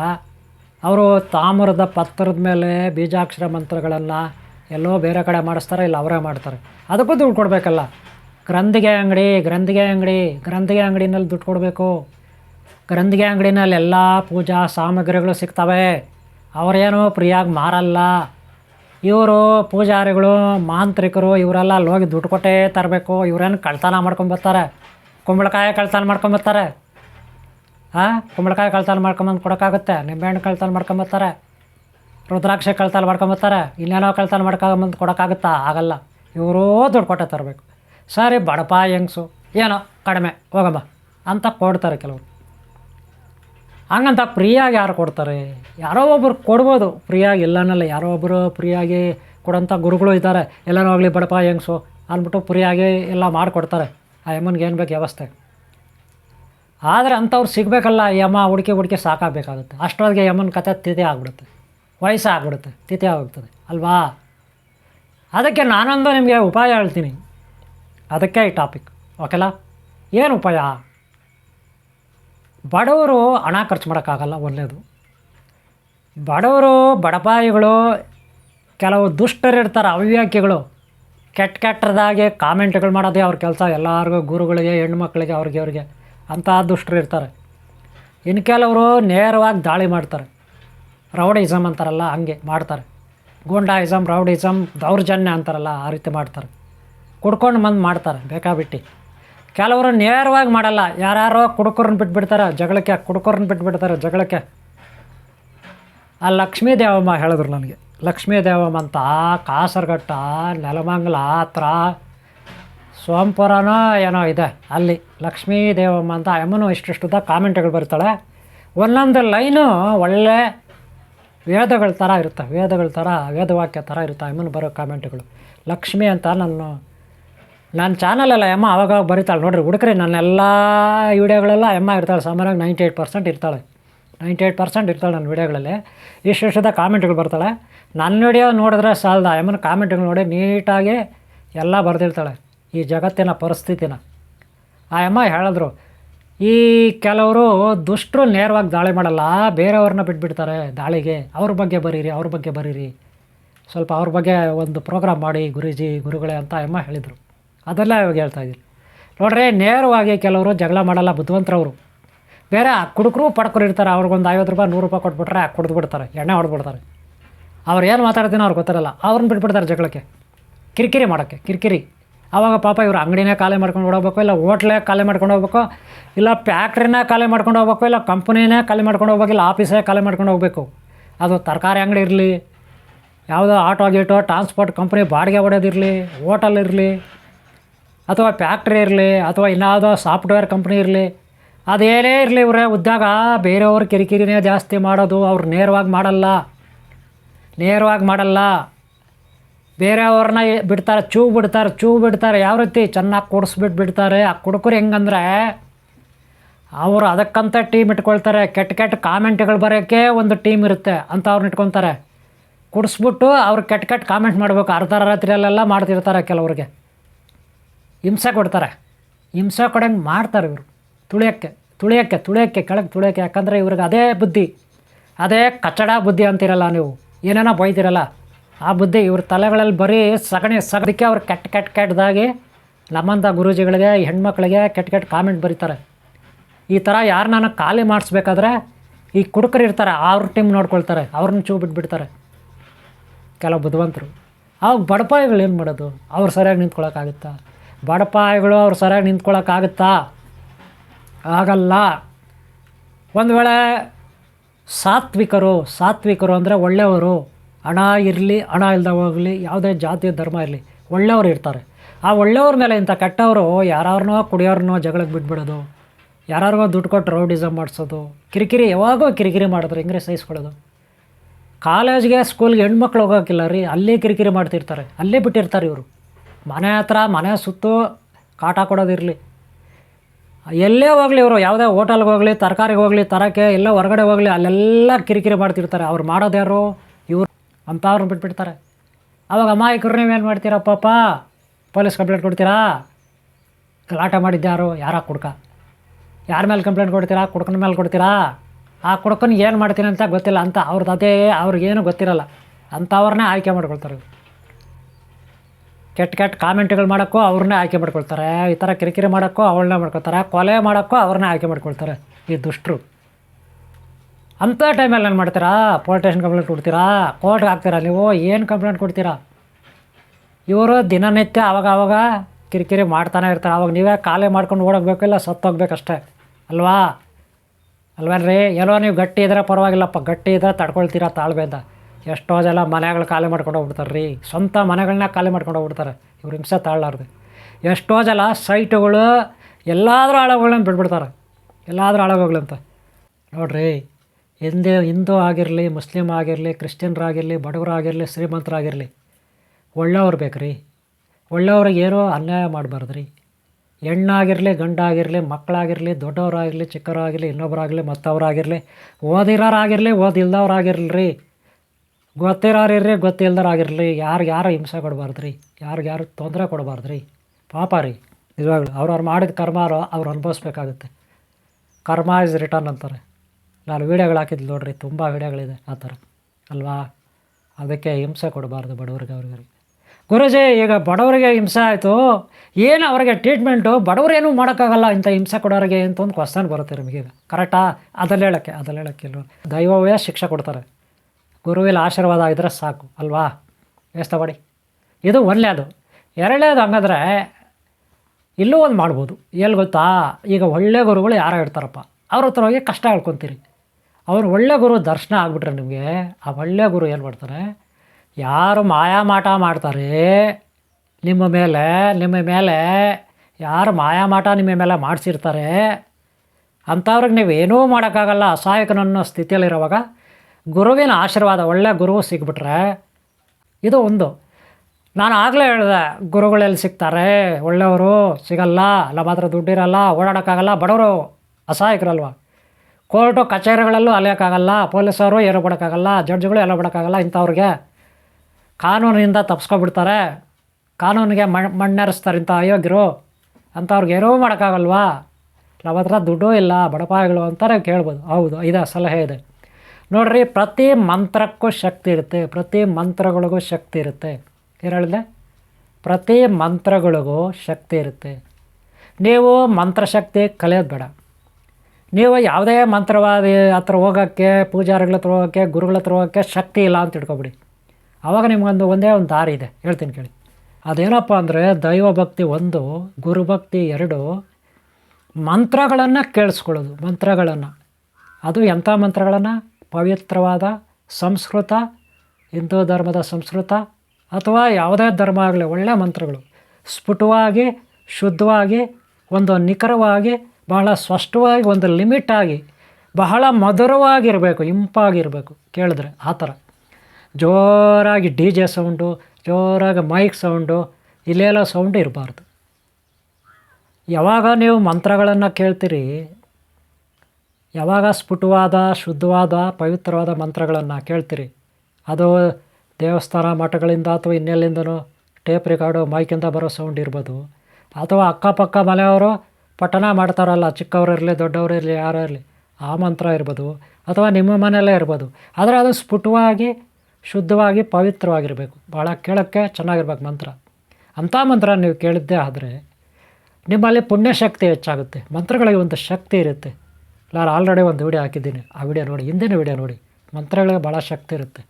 ಅವರು ತಾಮ್ರದ ಪತ್ರದ ಮೇಲೆ ಬೀಜಾಕ್ಷರ ಮಂತ್ರಗಳನ್ನು ಎಲ್ಲೋ ಬೇರೆ ಕಡೆ ಮಾಡಿಸ್ತಾರೆ ಇಲ್ಲ ಅವರೇ ಮಾಡ್ತಾರೆ. ಅದಕ್ಕೂ ದುಡ್ಡು ಕೊಡಬೇಕಲ್ಲ. ಗ್ರಂಥಿಗೆ ಅಂಗಡಿ ಗ್ರಂಥಿಗೆ ಅಂಗಡಿ, ಗ್ರಂಥಿಗೆ ಅಂಗಡಿನಲ್ಲಿ ದುಡ್ಡು ಕೊಡಬೇಕು. ಗ್ರಂಥಿಗೆ ಅಂಗಡಿನಲ್ಲಿ ಎಲ್ಲ ಪೂಜಾ ಸಾಮಗ್ರಿಗಳು ಸಿಗ್ತವೆ. ಅವರೇನು ಫ್ರೀಯಾಗಿ ಮಾರಲ್ಲ. ಇವರು ಪೂಜಾರಿಗಳು, ಮಾಂತ್ರಿಕರು, ಇವರೆಲ್ಲ ಅಲ್ಲಿ ಹೋಗಿ ದುಡ್ಡು ಕೊಟ್ಟೇ ತರಬೇಕು. ಇವರೇನು ಕಳ್ತನ ಮಾಡ್ಕೊಂಬರ್ತಾರೆ ಕುಂಬಳಕಾಯಿ ಕಳ್ತನ ಮಾಡ್ಕೊಂಬರ್ತಾರೆ ಹಾಂ ಕುಂಬಳಕಾಯಿ ಕಳ್ತಾಲ್ ಮಾಡ್ಕೊಂಬಂದು ಕೊಡೋಕ್ಕಾಗುತ್ತೆ. ನಿಂಬೆಹಣ್ಣು ಕಳ್ತಾಲು ಮಾಡ್ಕೊಂಬರ್ತಾರೆ ರುದ್ರಾಕ್ಷಿ ಕಳ್ತಾಲು ಮಾಡ್ಕೊಂಬರ್ತಾರೆ ಇನ್ನೇನೋ ಕಳ್ತಾಲು ಮಾಡ್ಕೊಂಬಂದು ಕೊಡೋಕ್ಕಾಗುತ್ತಾ? ಆಗಲ್ಲ. ಇವರೂ ದುಡ್ಡು ಕೊಟ್ಟೆ ತರಬೇಕು. ಸರಿ, ಬಡಪ, ಹೆಂಗ್ಸು, ಏನೋ, ಕಡಿಮೆ, ಹೋಗಮ್ಮ. ಅಂತ ಕೊಡ್ತಾರೆ ಕೆಲವರು. ಹಂಗಂತ ಫ್ರೀಯಾಗಿ ಯಾರು ಕೊಡ್ತಾರೆ? ಯಾರೋ ಒಬ್ಬರು ಕೊಡ್ಬೋದು. ಫ್ರೀಯಾಗಿ ಇಲ್ಲನಲ್ಲ ಯಾರೋ ಒಬ್ಬರು ಫ್ರೀಯಾಗಿ ಕೊಡೋಂಥ ಗುರುಗಳು ಇದ್ದಾರೆ. ಎಲ್ಲನೂ ಆಗಲಿ, ಬಡಪ, ಹೆಂಗ್ಸು ಅಂದ್ಬಿಟ್ಟು ಫ್ರೀಯಾಗಿ ಎಲ್ಲ ಮಾಡಿಕೊಡ್ತಾರೆ. ಆ ಯಮನ್ಗೆ ಏನು ಬೇಕು ವ್ಯವಸ್ಥೆ. ಆದರೆ ಅಂಥವ್ರು ಸಿಗಬೇಕಲ್ಲ ಯಮ ಹುಡುಕಿ ಹುಡುಕಿ ಸಾಕಾಗಬೇಕಾಗುತ್ತೆ. ಅಷ್ಟೊಳಗೆ ಯಮನ ಕತೆ ತಿಥಿ ಆಗ್ಬಿಡುತ್ತೆ. ವಯಸ್ಸಾಗ್ಬಿಡುತ್ತೆ, ತಿಥಿ ಆಗ್ಬಿಡ್ತದೆ ಅಲ್ವಾ? ಅದಕ್ಕೆ ನಾನೊಂದು ನಿಮಗೆ ಉಪಾಯ ಹೇಳ್ತೀನಿ. ಅದಕ್ಕೆ ಈ ಟಾಪಿಕ್ ಓಕೆಲ್ಲ ಏನು ಉಪಾಯ? ಬಡವರು ಹಣ ಖರ್ಚು ಮಾಡೋಕ್ಕಾಗಲ್ಲ ಒಳ್ಳೆಯದು. ಬಡವರು ಬಡಪಾಯಿಗಳು, ಕೆಲವು ದುಷ್ಟರಿರ್ತಾರೆ ಅವ್ಯಾಕಿಗಳು ಕೆಟ್ಟ ಕೆಟ್ಟದಾಗೆ ಕಾಮೆಂಟ್ಗಳು ಮಾಡೋದೇ ಅವ್ರ ಕೆಲಸ. ಎಲ್ಲರಿಗೂ ಗುರುಗಳಿಗೆ ಹೆಣ್ಮಕ್ಳಿಗೆ ಅವ್ರಿಗೆ ಅವ್ರಿಗೆ. ಅಂಥ ದುಷ್ಟರು ಇರ್ತಾರೆ. ಇನ್ನು ಕೆಲವರು ನೇರವಾಗಿ ದಾಳಿ ಮಾಡ್ತಾರೆ. ರೌಡಿಸಮ್ ಅಂತಾರಲ್ಲ, ಹಂಗೆ ಮಾಡ್ತಾರೆ. ಗೂಂಡಾಯಿಸಮ್ ರೌಡಿಸಮ್ ದೌರ್ಜನ್ಯ ಅಂತಾರಲ್ಲ, ಆ ರೀತಿ ಮಾಡ್ತಾರೆ. ಕುಡ್ಕೊಂಡು ಬಂದು ಮಾಡ್ತಾರೆ, ಬೇಕಾಬಿಟ್ಟು. ಕೆಲವರು ನೇರವಾಗಿ ಮಾಡಲ್ಲ. ಯಾರ್ಯಾರೋ ಕುಡುಕರನ್ನ ಬಿಟ್ಬಿಡ್ತಾರೆ, ಜಗಳಕ್ಕೆ ಕುಡುಕರನ್ನ ಬಿಟ್ಬಿಡ್ತಾರೆ, ಜಗಳಕ್ಕೆ. ಆ ಲಕ್ಷ್ಮೀ ದೇವಮ್ಮ ಹೇಳಿದ್ರು ನನಗೆ. ಲಕ್ಷ್ಮೀ ದೇವಮ್ಮ ಅಂತ ಕಾಸರಘಟ್ಟ ನೆಲಮಂಗಲ ಹತ್ರ ಸೋಂಪುರನೋ ಏನೋ ಇದೆ. ಅಲ್ಲಿ ಲಕ್ಷ್ಮೀ ದೇವಮ್ಮ ಅಂತ ಅಮ್ಮನು ಇಷ್ಟಿಷ್ಟುದ ಕಾಮೆಂಟ್ಗಳು ಬರ್ತಾಳೆ. ಒಂದೊಂದು ಲೈನು ಒಳ್ಳೆ ವೇದಗಳ ಥರ ಇರುತ್ತೆ. ವೇದಗಳ ಥರ ವೇದವಾಕ್ಯ ಥರ ಇರುತ್ತೆ ಅಮ್ಮನ ಬರೋ ಕಾಮೆಂಟ್ಗಳು. ಲಕ್ಷ್ಮಿ ಅಂತ ನಾನು ನನ್ನ ಚಾನಲಲ್ಲ ಅಮ್ಮ ಅವಾಗವಾಗ ಬರೀತಾಳೆ. ನೋಡ್ರಿ, ಹುಡುಕ್ರಿ, ನನ್ನೆಲ್ಲ ವೀಡಿಯೋಗಳೆಲ್ಲ ಅಮ್ಮ ಇರ್ತಾಳೆ. ಸಾಮಾನ್ಯವಾಗಿ ನೈಂಟಿ ಏಯ್ಟ್ ಪರ್ಸೆಂಟ್ ಇರ್ತಾಳೆ. ನೈಂಟಿ ಏಯ್ಟ್ ಪರ್ಸೆಂಟ್ ಇರ್ತಾಳೆ ನನ್ನ ವೀಡಿಯೋಗಳಲ್ಲಿ. ಇಷ್ಟಿಷ್ಟದ ಕಾಮೆಂಟ್ಗಳು ಬರ್ತಾಳೆ. ನನ್ನ ವಿಡಿಯೋ ನೋಡಿದ್ರೆ ಸಾಲದ ಅಮ್ಮನ ಕಾಮೆಂಟ್ಗಳು ನೋಡಿ ನೀಟಾಗಿ ಎಲ್ಲ ಬರೆದಿರ್ತಾಳೆ. ಈ ಜಗತ್ತಿನ ಪರಿಸ್ಥಿತಿನ. ಆ ಅಮ್ಮ ಹೇಳಿದ್ರು, ಈ ಕೆಲವರು ದುಷ್ಟರು ನೇರವಾಗಿ ದಾಳಿ ಮಾಡಲ್ಲ, ಬೇರೆಯವ್ರನ್ನ ಬಿಟ್ಬಿಡ್ತಾರೆ ದಾಳಿಗೆ. ಅವ್ರ ಬಗ್ಗೆ ಬರೀರಿ, ಅವ್ರ ಬಗ್ಗೆ ಬರೀರಿ. ಸ್ವಲ್ಪ ಅವ್ರ ಬಗ್ಗೆ ಒಂದು ಪ್ರೋಗ್ರಾಮ್ ಮಾಡಿ ಗುರೂಜಿ, ಗುರುಗಳೇ ಅಂತ ಅಮ್ಮ ಹೇಳಿದರು. ಅದೆಲ್ಲ ಇವಾಗ ಹೇಳ್ತಾ ಇದ್ದೀನಿ. ನೋಡ್ರಿ, ನೇರವಾಗಿ ಕೆಲವರು ಜಗಳ ಮಾಡಲ್ಲ ಬುದ್ಧಿವಂತರವರು. ಬೇರೆ ಕುಡುಕರು ಪಡ್ಕರು ಇರ್ತಾರೆ, ಅವ್ರಿಗೊಂದು ಐವತ್ತು ರೂಪಾಯಿ, ನೂರು ರೂಪಾಯಿ ಕೊಟ್ಬಿಟ್ರೆ ಕುಡ್ದು ಬಿಡ್ತಾರೆ, ಎಣ್ಣೆ ಹೊಡೆದ್ಬಿಡ್ತಾರೆ ಅವ್ರು ಏನು ಮಾತಾಡ್ತೀನೋ ಅವ್ರಿಗೆ ಗೊತ್ತಿರಲ್ಲ ಅವ್ರನ್ನ ಬಿಟ್ಬಿಡ್ತಾರೆ ಜಗಳಕ್ಕೆ. ಕಿರಿಕಿರಿ ಮಾಡೋಕ್ಕೆ, ಕಿರಿಕಿರಿ. ಆವಾಗ ಪಾಪ ಇವರು ಅಂಗಡಿನೇ ಖಾಲಿ ಮಾಡ್ಕೊಂಡು ಹೋಗ್ಬೇಕು ಇಲ್ಲ ಹೋಟ್ಲೇ ಖಾಲಿ ಮಾಡ್ಕೊಂಡು ಹೋಗ್ಬೇಕು, ಇಲ್ಲ ಫ್ಯಾಕ್ಟ್ರಿನೇ ಖಾಲಿ ಮಾಡ್ಕೊಂಡು ಹೋಗ್ಬೇಕು, ಇಲ್ಲ ಕಂಪ್ನಿನೇ ಖಾಲಿ ಮಾಡ್ಕೊಂಡು ಹೋಗ್ಬೇಕು, ಇಲ್ಲ ಆಫೀಸೇ ಖಾಲಿ ಮಾಡ್ಕೊಂಡು ಹೋಗ್ಬೇಕು. ಅದು ತರಕಾರಿ ಅಂಗಡಿ ಇರಲಿ, ಯಾವುದೋ ಆಟೋ ಗೀಟೋ, ಟ್ರಾನ್ಸ್ಪೋರ್ಟ್ ಕಂಪ್ನಿ ಬಾಡಿಗೆ ಹೊಡೆಯೋದಿರಲಿ ಹೋಟಲ್ ಇರಲಿ, ಅಥವಾ ಫ್ಯಾಕ್ಟ್ರಿ ಇರಲಿ, ಅಥವಾ ಇನ್ನಾವುದೋ ಸಾಫ್ಟ್ವೇರ್ ಕಂಪ್ನಿ ಇರಲಿ ಅದೇನೇ ಇರಲಿ ಇವರೇ, ಉದ್ಯೋಗ ಬೇರೆಯವ್ರ ಕಿರಿಕಿರಿನೇ ಜಾಸ್ತಿ ಮಾಡೋದು, ಅವ್ರು ನೇರವಾಗಿ ಮಾಡಲ್ಲ ನೇರವಾಗಿ ಮಾಡಲ್ಲ. ಬೇರೆಯವ್ರನ್ನ ಬಿಡ್ತಾರೆ, ಚೂ ಬಿಡ್ತಾರೆ ಚೂ ಬಿಡ್ತಾರೆ, ಯಾವ ರೀತಿ ಚೆನ್ನಾಗಿ ಕುಡಿಸ್ಬಿಟ್ಟು ಬಿಡ್ತಾರೆ, ಆ ಕುಡುಕರು ಹೆಂಗಂದ್ರೆ ಅವರು ಅದಕ್ಕಂತ ಟೀಮ್ ಇಟ್ಕೊಳ್ತಾರೆ. ಕೆಟ್ಟ ಕೆಟ್ಟ ಕಾಮೆಂಟ್ಗಳು ಬರೋಕ್ಕೆ ಒಂದು ಟೀಮ್ ಇರುತ್ತೆ ಅಂತ ಅವ್ರನ್ನ ಇಟ್ಕೊತಾರೆ ಕುಡಿಸ್ಬಿಟ್ಟು ಅವ್ರು ಕೆಟ್ಟ ಕೆಟ್ಟ ಕಾಮೆಂಟ್ ಮಾಡಬೇಕು. ಅರ್ಧ ರಾತ್ರಿಯಲ್ಲೆಲ್ಲ ಮಾಡ್ತಿರ್ತಾರೆ ಕೆಲವ್ರಿಗೆ. ಹಿಂಸೆ ಕೊಡ್ತಾರೆ. ಹಿಂಸೆ ಕೊಡಂಗೆ ಮಾಡ್ತಾರೆ ಇವರು. ತುಳಿಯೋಕ್ಕೆ ತುಳಿಯೋಕ್ಕೆ ತುಳಿಯೋಕ್ಕೆ, ಕೆಳಗೆ ತುಳಿಯೋಕ್ಕೆ. ಯಾಕಂದರೆ ಇವ್ರಿಗೆ ಅದೇ ಬುದ್ಧಿ. ಅದೇ ಕಚ್ಚಡ ಬುದ್ಧಿ ಅಂತಿರಲ್ಲ ನೀವು. ಏನೇನೋ ಬೈತಿರಲ್ಲ ಆ ಬುದ್ಧಿ ಇವ್ರ ತಲೆಗಳಲ್ಲಿ ಬರೀ ಸಗಣಿ ಸಗದಕ್ಕೆ ಅವ್ರು ಕೆಟ್ಟ ಕೆಟ್ಟ, ಕೆಟ್ಟದಾಗಿ ಲಮಂದ ಗುರೂಜಿಗಳಿಗೆ, ಹೆಣ್ಮಕ್ಳಿಗೆ ಕೆಟ್ಟ ಕೆಟ್ಟ ಕಾಮೆಂಟ್ ಬರೀತಾರೆ. ಈ ಥರ ನಾನು ಖಾಲಿ ಮಾಡಿಸ್ಬೇಕಾದ್ರೆ ಈ ಕುಡುಕರು ಇರ್ತಾರೆ, ಅವ್ರ ಟೀಮ್ ನೋಡ್ಕೊಳ್ತಾರೆ, ಅವ್ರನ್ನ ಚೂ ಬಿಟ್ಬಿಡ್ತಾರೆ. ಕೆಲವು ಬುದ್ಧಿವಂತರು. ಅವಾಗ ಬಡಪಾಯಿಗಳು ಏನು ಮಾಡೋದು? ಅವ್ರು ಸರಿಯಾಗಿ ನಿಂತ್ಕೊಳ್ಳೋಕ್ಕಾಗುತ್ತಾ ಬಡಪಾಯಿಗಳು ಅವ್ರು ಸರಿಯಾಗಿ ನಿಂತ್ಕೊಳ್ಳೋಕ್ಕಾಗುತ್ತಾ ಆಗಲ್ಲ. ಒಂದು ವೇಳೆ ಸಾತ್ವಿಕರು ಸಾತ್ವಿಕರು ಅಂದರೆ ಒಳ್ಳೆಯವರು ಹಣ ಇರಲಿ, ಹಣ ಇಲ್ದವಾಗಲಿ ಯಾವುದೇ ಜಾತಿ ಧರ್ಮ ಇರಲಿ, ಒಳ್ಳೆಯವರು ಇರ್ತಾರೆ. ಆ ಒಳ್ಳೆಯವ್ರ ಮೇಲೆ ಇಂಥ ಕೆಟ್ಟವರು ಯಾರನ್ನೋ ಕುಡಿಯೋರ್ನೋ ಜಗಳಕ್ಕೆ ಬಿಟ್ಬಿಡೋದು ಯಾರಿಗೋ ದುಡ್ಡು ಕೊಟ್ಟು ರೌಡಿಸಮ್ ಮಾಡಿಸೋದು, ಕಿರಿಕಿರಿ, ಯಾವಾಗೋ ಕಿರಿಕಿರಿ ಮಾಡಿದ್ರೆ ಹೆಂಗ್ರೆ ಸಹಿಸ್ಕೊಳ್ಳೋದು? ಕಾಲೇಜ್ಗೆ ಸ್ಕೂಲ್ಗೆ ಹೆಣ್ಮಕ್ಳು ಹೋಗೋಕ್ಕಿಲ್ಲ ರೀ, ಅಲ್ಲೇ ಕಿರಿಕಿರಿ ಮಾಡ್ತಿರ್ತಾರೆ, ಅಲ್ಲೇ ಬಿಟ್ಟಿರ್ತಾರೆ ಇವರು. ಮನೆ ಹತ್ರ ಮನೆ ಸುತ್ತು ಕಾಟ ಕೊಡೋದಿರಲಿ ಎಲ್ಲೇ ಹೋಗಲಿ ಇವರು, ಯಾವುದೇ ಹೋಟೆಲ್ಗೆ ಹೋಗಲಿ, ತರಕಾರಿಗೆ ಹೋಗಲಿ, ತರಕ್ಕೆ, ಎಲ್ಲ ಹೊರಗಡೆ ಹೋಗಲಿ, ಅಲ್ಲೆಲ್ಲ ಕಿರಿಕಿರಿ ಮಾಡ್ತಿರ್ತಾರೆ. ಅವ್ರು ಮಾಡೋದು ಯಾರು? ಇವ್ರು ಅಂಥವ್ರನ್ನ ಬಿಟ್ಬಿಡ್ತಾರೆ. ಅವಾಗ ಅಮಾಯಕರು ನೀವೇನು ಮಾಡ್ತೀರಾ ಪಾಪ? ಪೊಲೀಸ್ ಕಂಪ್ಲೇಂಟ್ ಕೊಡ್ತೀರಾ? ಗಲಾಟೆ ಮಾಡಿದ್ಯಾರು ಯಾರ ಕುಡ್ಕ? ಯಾರ ಮೇಲೆ ಕಂಪ್ಲೇಂಟ್ ಕೊಡ್ತೀರಾ? ಕುಡ್ಕನ ಮೇಲೆ ಕೊಡ್ತೀರಾ? ಆ ಕುಡ್ಕನ ಏನು ಮಾಡ್ತೀನಿ ಅಂತ ಗೊತ್ತಿಲ್ಲ. ಅಂತ ಅವ್ರದ್ದು ಅದೇ ಅವ್ರಿಗೇನು ಗೊತ್ತಿರಲ್ಲ. ಅಂಥವ್ರನ್ನೇ ಆಯ್ಕೆ ಮಾಡ್ಕೊಳ್ತಾರೆ. ಕೆಟ್ಟ ಕೆಟ್ಟ ಕಾಮೆಂಟ್ಗಳು ಮಾಡೋಕ್ಕೂ ಅವ್ರನ್ನೇ ಆಯ್ಕೆ ಮಾಡ್ಕೊಳ್ತಾರೆ. ಈ ಥರ ಕಿರಿಕಿರಿ ಮಾಡೋಕ್ಕೂ ಅವಳನ್ನೇ ಮಾಡ್ಕೊಳ್ತಾರೆ. ಕೊಲೆ ಮಾಡೋಕ್ಕೂ ಅವ್ರನ್ನೇ ಆಯ್ಕೆ ಮಾಡ್ಕೊಳ್ತಾರೆ. ಈ ದುಷ್ಟರು. ಅಂಥ ಟೈಮಲ್ಲಿ ಏನು ಮಾಡ್ತೀರಾ? ಪೊಲೀಸ್ ಸ್ಟೇಷನ್ ಕಂಪ್ಲೇಂಟ್ ಕೊಡ್ತೀರಾ? ಕೋರ್ಟ್ಗೆ ಹಾಕ್ತೀರಾ ನೀವು? ಏನು ಕಂಪ್ಲೇಂಟ್ ಕೊಡ್ತೀರಾ? ಇವರು ದಿನನಿತ್ಯ ಆವಾಗ ಆವಾಗ ಕಿರಿಕಿರಿ ಮಾಡ್ತಾನೆ ಇರ್ತಾರೆ. ಆವಾಗ ನೀವೇ ಖಾಲಿ ಮಾಡ್ಕೊಂಡು ಓಡೋಗ್ಬೇಕು ಇಲ್ಲ ಸತ್ತೋಗ್ಬೇಕಷ್ಟೇ. ಅಲ್ವಾ? ಅಲ್ವೇನ್ರಿ? ಎಲ್ಲೋ ನೀವು ಗಟ್ಟಿ ಇದ್ರೆ ಪರವಾಗಿಲ್ಲಪ್ಪ. ಗಟ್ಟಿ ಇದ್ರೆ ತಡ್ಕೊಳ್ತೀರಾ ತಾಳ್ಬೇದ ಎಷ್ಟೋ ಜನ ಮನೆಗಳು ಖಾಲಿ ಮಾಡ್ಕೊಂಡು ಹೋಗ್ಬಿಡ್ತಾರೆ ರೀ ಸ್ವಂತ ಮನೆಗಳನ್ನ ಖಾಲಿ ಮಾಡ್ಕೊಂಡು ಹೋಗ್ಬಿಡ್ತಾರೆ. ಇವ್ರು ಹಿಂಸೆ ತಾಳ್ಲಾರ್ದು. ಎಷ್ಟೋ ಜನ ಸೈಟುಗಳು ಎಲ್ಲಾದರೂ ಹಾಳಾಗೋಗಳನ್ನ ಬಿಟ್ಬಿಡ್ತಾರೆ. ಎಲ್ಲಾದರೂ ಅಂತ ನೋಡ್ರಿ ಹಿಂದೆ ಹಿಂದೂ ಆಗಿರಲಿ ಮುಸ್ಲಿಮ್ ಆಗಿರಲಿ, ಕ್ರಿಶ್ಚಿಯನ್ರಾಗಿರಲಿ, ಬಡವರಾಗಿರಲಿ, ಶ್ರೀಮಂತರಾಗಿರಲಿ, ಒಳ್ಳೆಯವ್ರು ಬೇಕ್ರಿ? ಒಳ್ಳೆಯವ್ರಿಗೆ ಏನೋ ಅನ್ಯಾಯ ಮಾಡಬಾರ್ದು ರೀ ಹೆಣ್ಣಾಗಿರಲಿ, ಗಂಡಾಗಿರಲಿ, ಮಕ್ಕಳಾಗಿರಲಿ, ದೊಡ್ಡವರಾಗಿರಲಿ, ಚಿಕ್ಕವರಾಗಿರಲಿ ಇನ್ನೊಬ್ಬರಾಗಲಿ ಮತ್ತವರಾಗಿರಲಿ, ಓದಿರೋರಾಗಿರಲಿ ಓದಿಲ್ದವ್ರಾಗಿರಲಿ ರೀ ಗೊತ್ತಿರೋರಿರ್ರಿ, ಗೊತ್ತಿಲ್ದವ್ರಾಗಿರಲಿ. ಯಾರಿಗೆ ಯಾರು ಹಿಂಸೆ ಕೊಡಬಾರ್ದು ರೀ ಯಾರಿಗೆ ಯಾರು ತೊಂದರೆ ಕೊಡಬಾರ್ದು ರೀ ಪಾಪ ರೀ. ನಿಜವಾಗ್ಲು ಅವ್ರವ್ರು ಮಾಡಿದ ಕರ್ಮಾರು ಅವ್ರು ಅನುಭವಿಸ್ಬೇಕಾಗುತ್ತೆ. ಕರ್ಮ ಇಸ್ ರಿಟರ್ನ್ ಅಂತಾರೆ. ನಾನು ವೀಡಿಯೋಗಳು ಹಾಕಿದ್ಲು ನೋಡ್ರಿ, ತುಂಬ ವೀಡಿಯೋಗಳಿದೆ ಆ ಥರ. ಅಲ್ವಾ? ಅದಕ್ಕೆ ಹಿಂಸೆ ಕೊಡಬಾರ್ದು ಬಡವರಿಗೆ ಅವ್ರಿಗೆ. ಗುರುಜಿ, ಈಗ ಬಡವರಿಗೆ ಹಿಂಸೆ ಆಯಿತು. ಏನು ಅವರಿಗೆ ಟ್ರೀಟ್ಮೆಂಟು ಬಡವರೇನು ಮಾಡೋಕ್ಕಾಗಲ್ಲ ಇಂಥ ಹಿಂಸೆ ಕೊಡೋರಿಗೆ ಅಂತ ಒಂದು ಕ್ವಶನ್ ಬರುತ್ತೆ ನಿಮಗೆ ಕರೆಕ್ಟಾ ಅದಲ್ಲಿ ಹೇಳೋಕ್ಕೆ ಅದಲ್ಲಿ ಹೇಳೋಕ್ಕೆ ಇಲ್ವ ದೈವವೇ ಶಿಕ್ಷೆ ಕೊಡ್ತಾರೆ. ಗುರುವಿನ ಆಶೀರ್ವಾದ ಇದ್ದರೆ ಸಾಕು, ಅಲ್ವಾ? ಎಷ್ಟು ಮಾಡಿ ಇದು ಒಳ್ಳೆಯದು ಎರಡನೇದು ಹಂಗಂದ್ರೆ, ಇಲ್ಲೂ ಒಂದು ಮಾಡ್ಬೋದು. ಎಲ್ಲಿ ಗೊತ್ತಾ? ಈಗ ಒಳ್ಳೆ ಗುರುಗಳು ಯಾರೋ ಇರ್ತಾರಪ್ಪ ಅವ್ರ ಹತ್ರ ಹೋಗಿ ಕಷ್ಟ ಹೇಳ್ಕೊತೀರಿ. ಅವ್ರು ಒಳ್ಳೆ ಗುರು ದರ್ಶನ ಆಗ್ಬಿಟ್ರೆ ನಿಮಗೆ, ಆ ಒಳ್ಳೆ ಗುರು ಏನು ಮಾಡ್ತಾರೆ? ಯಾರು ಮಾಯಾಮಾಟ ಮಾಡ್ತಾರೆ, ನಿಮ್ಮ ಮೇಲೆ ನಿಮ್ಮ ಮೇಲೆ, ಯಾರು ಮಾಯಾಮಾಟ ನಿಮ್ಮ ಮೇಲೆ ಮಾಡಿಸಿರ್ತಾರೆ, ಅಂಥವ್ರಿಗೆ ನೀವೇನೂ ಮಾಡೋಕ್ಕಾಗಲ್ಲ, ಅಸಹಾಯಕನನ್ನೋ ಸ್ಥಿತಿಯಲ್ಲಿರುವಾಗ ಗುರುವಿನ ಆಶೀರ್ವಾದ, ಒಳ್ಳೆ ಗುರು ಸಿಗ್ಬಿಟ್ರೆ ಇದು ಒಂದು. ನಾನು ಆಗಲೇ ಹೇಳಿದೆ, ಗುರುಗಳೆಲ್ಲಿ ಸಿಗ್ತಾರೆ, ಒಳ್ಳೆಯವರು ಸಿಗಲ್ಲ ಅಲ್ಲ ಮಾತ್ರ ದುಡ್ಡಿರಲ್ಲ, ಓಡಾಡೋಕ್ಕಾಗಲ್ಲ, ಬಡವರು ಅಸಹಾಯಕರಲ್ವ? ಕೋರ್ಟು ಕಚೇರಿಗಳಲ್ಲೂ ಅಲೆಯೋಕ್ಕಾಗಲ್ಲ, ಪೊಲೀಸರು ಏನೂ ಬಿಡೋಕ್ಕಾಗಲ್ಲ ಜಡ್ಜ್ಗಳು ಎಲ್ಲ ಬಿಡೋಕ್ಕಾಗಲ್ಲ ಇಂಥವ್ರಿಗೆ. ಕಾನೂನಿನಿಂದ ತಪ್ಸ್ಕೊಬಿಡ್ತಾರೆ. ಕಾನೂನಿಗೆ ಮಣ್, ಮಣ್ಣೆರಿಸ್ತಾರೆ ಇಂಥ ಅಯೋಗ್ಯರು. ಅಂಥವ್ರಿಗೆ ಏನೂ ಮಾಡೋಕ್ಕಾಗಲ್ವಾ? ನಮ್ಮ ಹತ್ರ ದುಡ್ಡೂ ಇಲ್ಲ ಬಡಪಾಯಿಗಳು ಅಂತಾರೆ ಕೇಳ್ಬೋದು. ಹೌದು, ಇದೆ ಸಲಹೆ ಇದೆ. ನೋಡ್ರಿ, ಪ್ರತಿ ಮಂತ್ರಕ್ಕೂ ಶಕ್ತಿ ಇರುತ್ತೆ, ಪ್ರತಿ ಮಂತ್ರಗಳಿಗೂ ಶಕ್ತಿ ಇರುತ್ತೆ. ಏನು ಪ್ರತಿ ಮಂತ್ರಗಳಿಗೂ ಶಕ್ತಿ ಇರುತ್ತೆ. ನೀವು ಮಂತ್ರಶಕ್ತಿ ಕಲಿಯೋದು ಬೇಡ. ನೀವು ಯಾವುದೇ ಮಂತ್ರವಾದಿ ಹತ್ರ ಹೋಗೋಕ್ಕೆ, ಪೂಜಾರಿಗಳ ಹತ್ರ ಹೋಗೋಕ್ಕೆ, ಗುರುಗಳ ಹತ್ರ ಹೋಗೋಕ್ಕೆ ಶಕ್ತಿ ಇಲ್ಲ ಅಂತ ಇಟ್ಕೊಬಿಡಿ. ಆವಾಗ ನಿಮಗೊಂದು ಒಂದೇ ಒಂದು ದಾರಿ ಇದೆ. ಹೇಳ್ತೀನಿ ಕೇಳಿ. ಅದೇನಪ್ಪ ಅಂದರೆ ದೈವ ಭಕ್ತಿ ಒಂದು ಗುರುಭಕ್ತಿ ಎರಡು, ಮಂತ್ರಗಳನ್ನು ಕೇಳಿಸ್ಕೊಳ್ಳೋದು. ಮಂತ್ರಗಳನ್ನು. ಅದು ಎಂಥ ಮಂತ್ರಗಳನ್ನು? ಪವಿತ್ರವಾದ, ಸಂಸ್ಕೃತ, ಹಿಂದೂ ಧರ್ಮದ ಸಂಸ್ಕೃತ, ಅಥವಾ ಯಾವುದೇ ಧರ್ಮ ಆಗಲಿ ಒಳ್ಳೆಯ ಮಂತ್ರಗಳು. ಸ್ಫುಟವಾಗಿ, ಶುದ್ಧವಾಗಿ, ಒಂದು ನಿಖರವಾಗಿ ಬಹಳ ಸ್ಪಷ್ಟವಾಗಿ ಒಂದು ಲಿಮಿಟ್ ಆಗಿ ಬಹಳ ಮಧುರವಾಗಿರಬೇಕು, ಇಂಪಾಗಿರಬೇಕು. ಕೇಳಿದ್ರೆ ಆ ಥರ. ಜೋರಾಗಿ ಡಿ ಜೆ ಸೌಂಡು, ಜೋರಾಗಿ ಮೈಕ್ ಸೌಂಡು, ಇಲ್ಲೆಲ್ಲ ಸೌಂಡ್ ಇರಬಾರ್ದು. ಯಾವಾಗ ನೀವು ಮಂತ್ರಗಳನ್ನು ಕೇಳ್ತೀರಿ, ಯಾವಾಗ ಸ್ಫುಟವಾದ, ಶುದ್ಧವಾದ, ಪವಿತ್ರವಾದ ಮಂತ್ರಗಳನ್ನು ಕೇಳ್ತೀರಿ, ಅದು ದೇವಸ್ಥಾನ ಮಠಗಳಿಂದ ಅಥವಾ ಇನ್ನೆಲ್ಲಿಂದನೋ ಟೇಪ್ ರೆಕಾರ್ಡು, ಮೈಕಿಂದ ಬರೋ ಸೌಂಡ್ ಇರ್ಬೋದು, ಅಥವಾ ಅಕ್ಕಪಕ್ಕ ಮನೆಯವರು ಪಠಣ ಮಾಡ್ತಾರಲ್ಲ ಚಿಕ್ಕವರಿರಲಿ ಇರಲಿ, ದೊಡ್ಡವ್ರು ಇರಲಿ ಆ ಮಂತ್ರ ಇರ್ಬೋದು ಅಥವಾ ನಿಮ್ಮ ಮನೆಯಲ್ಲೇ ಇರ್ಬೋದು. ಆದರೆ ಅದು ಸ್ಫುಟವಾಗಿ, ಶುದ್ಧವಾಗಿ, ಪವಿತ್ರವಾಗಿರಬೇಕು. ಭಾಳ ಕೇಳೋಕ್ಕೆ ಚೆನ್ನಾಗಿರ್ಬೇಕು ಮಂತ್ರ. ಅಂಥ ಮಂತ್ರ ನೀವು ಕೇಳಿದ್ದೇ ಆದರೆ ನಿಮ್ಮಲ್ಲಿ ಪುಣ್ಯಶಕ್ತಿ ಹೆಚ್ಚಾಗುತ್ತೆ. ಮಂತ್ರಗಳಿಗೆ ಒಂದು ಶಕ್ತಿ ಇರುತ್ತೆ. ನಾನು ಆಲ್ರೆಡಿ ಒಂದು ವಿಡಿಯೋ ಹಾಕಿದ್ದೀನಿ. ಆ ವಿಡಿಯೋ ನೋಡಿ, ಹಿಂದಿನ ವಿಡಿಯೋ ನೋಡಿ. ಮಂತ್ರಗಳಿಗೆ ಭಾಳ ಶಕ್ತಿ ಇರುತ್ತೆ.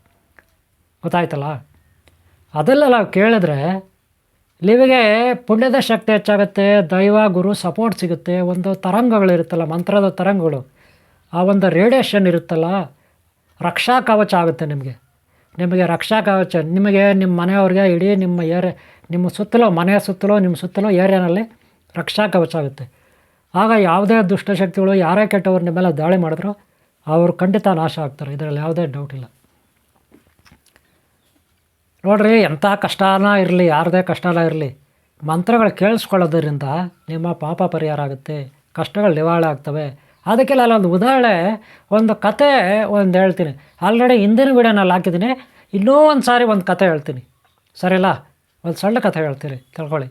ಗೊತ್ತಾಯ್ತಲ್ಲ? ಅದೆಲ್ಲ ನಾವು ಕೇಳಿದ್ರೆ ನಿಮಗೆ ಪುಣ್ಯದ ಶಕ್ತಿ ಹೆಚ್ಚಾಗುತ್ತೆ, ದೈವ, ಗುರು ಸಪೋರ್ಟ್ ಸಿಗುತ್ತೆ, ಒಂದು ತರಂಗಗಳಿರುತ್ತಲ್ಲ, ಮಂತ್ರದ ತರಂಗಗಳು, ಆ ಒಂದು ರೇಡಿಯೇಷನ್ ಇರುತ್ತಲ್ಲ, ರಕ್ಷಾ ಕವಚ ಆಗುತ್ತೆ ನಿಮಗೆ. ನಿಮಗೆ ರಕ್ಷಾ ಕವಚ, ನಿಮಗೆ ನಿಮ್ಮ ಮನೆಯವ್ರಿಗೆ, ಇಡೀ ನಿಮ್ಮ ಏರಿಯಾ, ನಿಮ್ಮ ಸುತ್ತಲೂ ಮನೆಯ ಸುತ್ತಲೂ, ನಿಮ್ಮ ಸುತ್ತಲೂ ಏರಿಯಾನಲ್ಲಿ ರಕ್ಷಾ ಕವಚ ಆಗುತ್ತೆ. ಆಗ ಯಾವುದೇ ದುಷ್ಟಶಕ್ತಿಗಳು ಯಾರೇ ಕೆಟ್ಟವರು ನಿಮ್ಮೆಲ್ಲ ಮೇಲೆ ದಾಳಿ ಮಾಡಿದ್ರು, ಅವರು ಖಂಡಿತ ನಾಶ ಆಗ್ತಾರೆ. ಇದರಲ್ಲಿ ಯಾವುದೇ ಡೌಟ್ ಇಲ್ಲ. ನೋಡ್ರಿ, ಎಂಥ ಕಷ್ಟನ ಇರಲಿ, ಯಾರದೇ ಕಷ್ಟನ ಇರಲಿ, ಮಂತ್ರಗಳು ಕೇಳಿಸ್ಕೊಳ್ಳೋದ್ರಿಂದ ನಿಮ್ಮ ಪಾಪ ಪರಿಹಾರ ಆಗುತ್ತೆ, ಕಷ್ಟಗಳು ನಿವಾರಣೆ ಆಗ್ತವೆ. ಅದಕ್ಕೆಲ್ಲ ಅಲ್ಲೊಂದು ಉದಾಹರಣೆ, ಒಂದು ಕತೆ ಒಂದು ಹೇಳ್ತೀನಿ. ಆಲ್ರೆಡಿ ಹಿಂದಿನ ವಿಡಿಯೋನಲ್ಲಿ ಹಾಕಿದ್ದೀನಿ. ಇನ್ನೂ ಒಂದು ಸಾರಿ ಒಂದು ಕತೆ ಹೇಳ್ತೀನಿ. ಸರಿಲ್ಲ ಒಂದು ಸಣ್ಣ ಕತೆ ಹೇಳ್ತೀನಿ, ತಿಳ್ಕೊಳ್ಳಿ.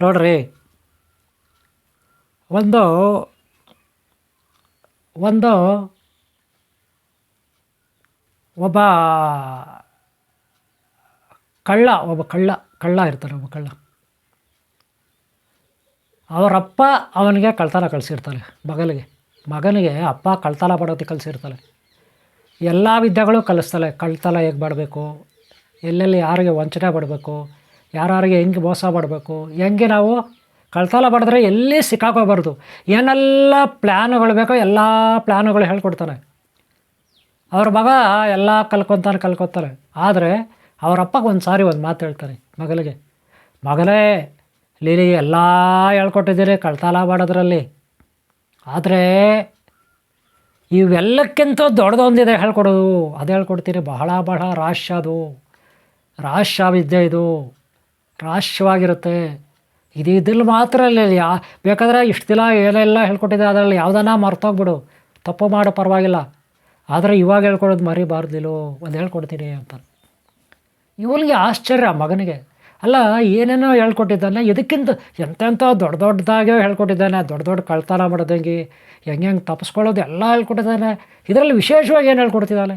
ನೋಡ್ರಿ, ಒಂದು ಒಂದು, ಒಬ್ಬ ಕಳ್ಳ, ಒಬ್ಬ ಕಳ್ಳ ಕಳ್ಳ ಇರ್ತಾನೆ ಒಬ್ಬ ಕಳ್ಳ. ಅವರಪ್ಪ ಅವನಿಗೆ ಕಳ್ತನ ಕಳಿಸಿರ್ತಾನೆ ಮಗನಿಗೆ. ಮಗನಿಗೆ ಅಪ್ಪ ಕಳ್ತನ ಮಾಡೋದಕ್ಕೆ ಕಲಿಸಿರ್ತಾನೆ ಎಲ್ಲ ವಿದ್ಯೆಗಳು ಕಲಿಸ್ತಾಳೆ ಕಳ್ತನ ಹೇಗೆ ಮಾಡಬೇಕು, ಎಲ್ಲೆಲ್ಲಿ ಯಾರಿಗೆ ವಂಚನೆ ಮಾಡಬೇಕು, ಯಾರ್ಯಾರಿಗೆ ಹೆಂಗೆ ಮೋಸ ಮಾಡಬೇಕು, ಹೆಂಗೆ ನಾವು ಕಳ್ತಲ ಮಾಡಿದ್ರೆ ಎಲ್ಲಿ ಸಿಕ್ಕಾಕೋಬಾರ್ದು. ಏನೆಲ್ಲ ಪ್ಲ್ಯಾನುಗಳು ಬೇಕೋ ಎಲ್ಲ ಪ್ಲ್ಯಾನುಗಳು ಹೇಳ್ಕೊಡ್ತಾನೆ ಅವ್ರ ಮಗ ಎಲ್ಲ ಕಲ್ಕೊತಾನೆ ಕಲ್ಕೊತಾನೆ. ಆದರೆ ಅವರಪ್ಪಗೆ ಒಂದು ಸಾರಿ ಒಂದು ಮಾತು ಹೇಳ್ತಾರೆ ಮಗಳಿಗೆ, ಮಗಳೇ ಲೀಲಿ ಎಲ್ಲ ಹೇಳ್ಕೊಟ್ಟಿದ್ದೀರಿ, ಕಳ್ತಾಲ ಮಾಡೋದ್ರಲ್ಲಿ. ಆದರೆ ಇವೆಲ್ಲಕ್ಕಿಂತ ದೊಡ್ಡದೊಂದಿದೆ ಹೇಳ್ಕೊಡೋದು ಅದು ಹೇಳ್ಕೊಡ್ತೀನಿ ಬಹಳ ಬಹಳ ರಹಸ್ಯ ಅದು. ರಹಸ್ಯ ವಿದ್ಯೆ ಇದು. ರಾಶ್ಯವಾಗಿರುತ್ತೆ ಇದು ಇದ್ರಲ್ಲಿ ಮಾತ್ರ ಯಾ ಬೇಕಾದರೆ ಇಷ್ಟು ದಿನ ಏನೆಲ್ಲ ಹೇಳ್ಕೊಟ್ಟಿದೆ ಅದರಲ್ಲಿ ಯಾವುದನ್ನ ಮರ್ತೋಗ್ಬಿಡು. ತಪ್ಪು ಮಾಡೋ, ಪರವಾಗಿಲ್ಲ. ಆದರೆ ಇವಾಗ ಹೇಳ್ಕೊಡೋದು ಮರಿಬಾರ್ದಿಲ್ಲೋ ಒಂದು ಹೇಳ್ಕೊಡ್ತೀನಿ ಅಂತ ಇವನಿಗೆ ಆಶ್ಚರ್ಯ ಮಗನಿಗೆ. ಅಲ್ಲ, ಏನೇನೋ ಹೇಳ್ಕೊಟ್ಟಿದ್ದಾನೆ? ಇದಕ್ಕಿಂತ ಎಂತೆಂಥ ದೊಡ್ಡ ದೊಡ್ಡದಾಗೆ ಹೇಳ್ಕೊಟ್ಟಿದ್ದಾನೆ. ದೊಡ್ಡ ದೊಡ್ಡ ಕಳ್ತನ ಮಾಡೋದು ಹೆಂಗೆ ಹೆಂಗೆ ತಪ್ಪಿಸ್ಕೊಳ್ಳೋದು ಎಲ್ಲ ಹೇಳ್ಕೊಟ್ಟಿದ್ದಾನೆ. ಇದರಲ್ಲಿ ವಿಶೇಷವಾಗಿ ಏನು ಹೇಳ್ಕೊಡ್ತಿದ್ದಾನೆ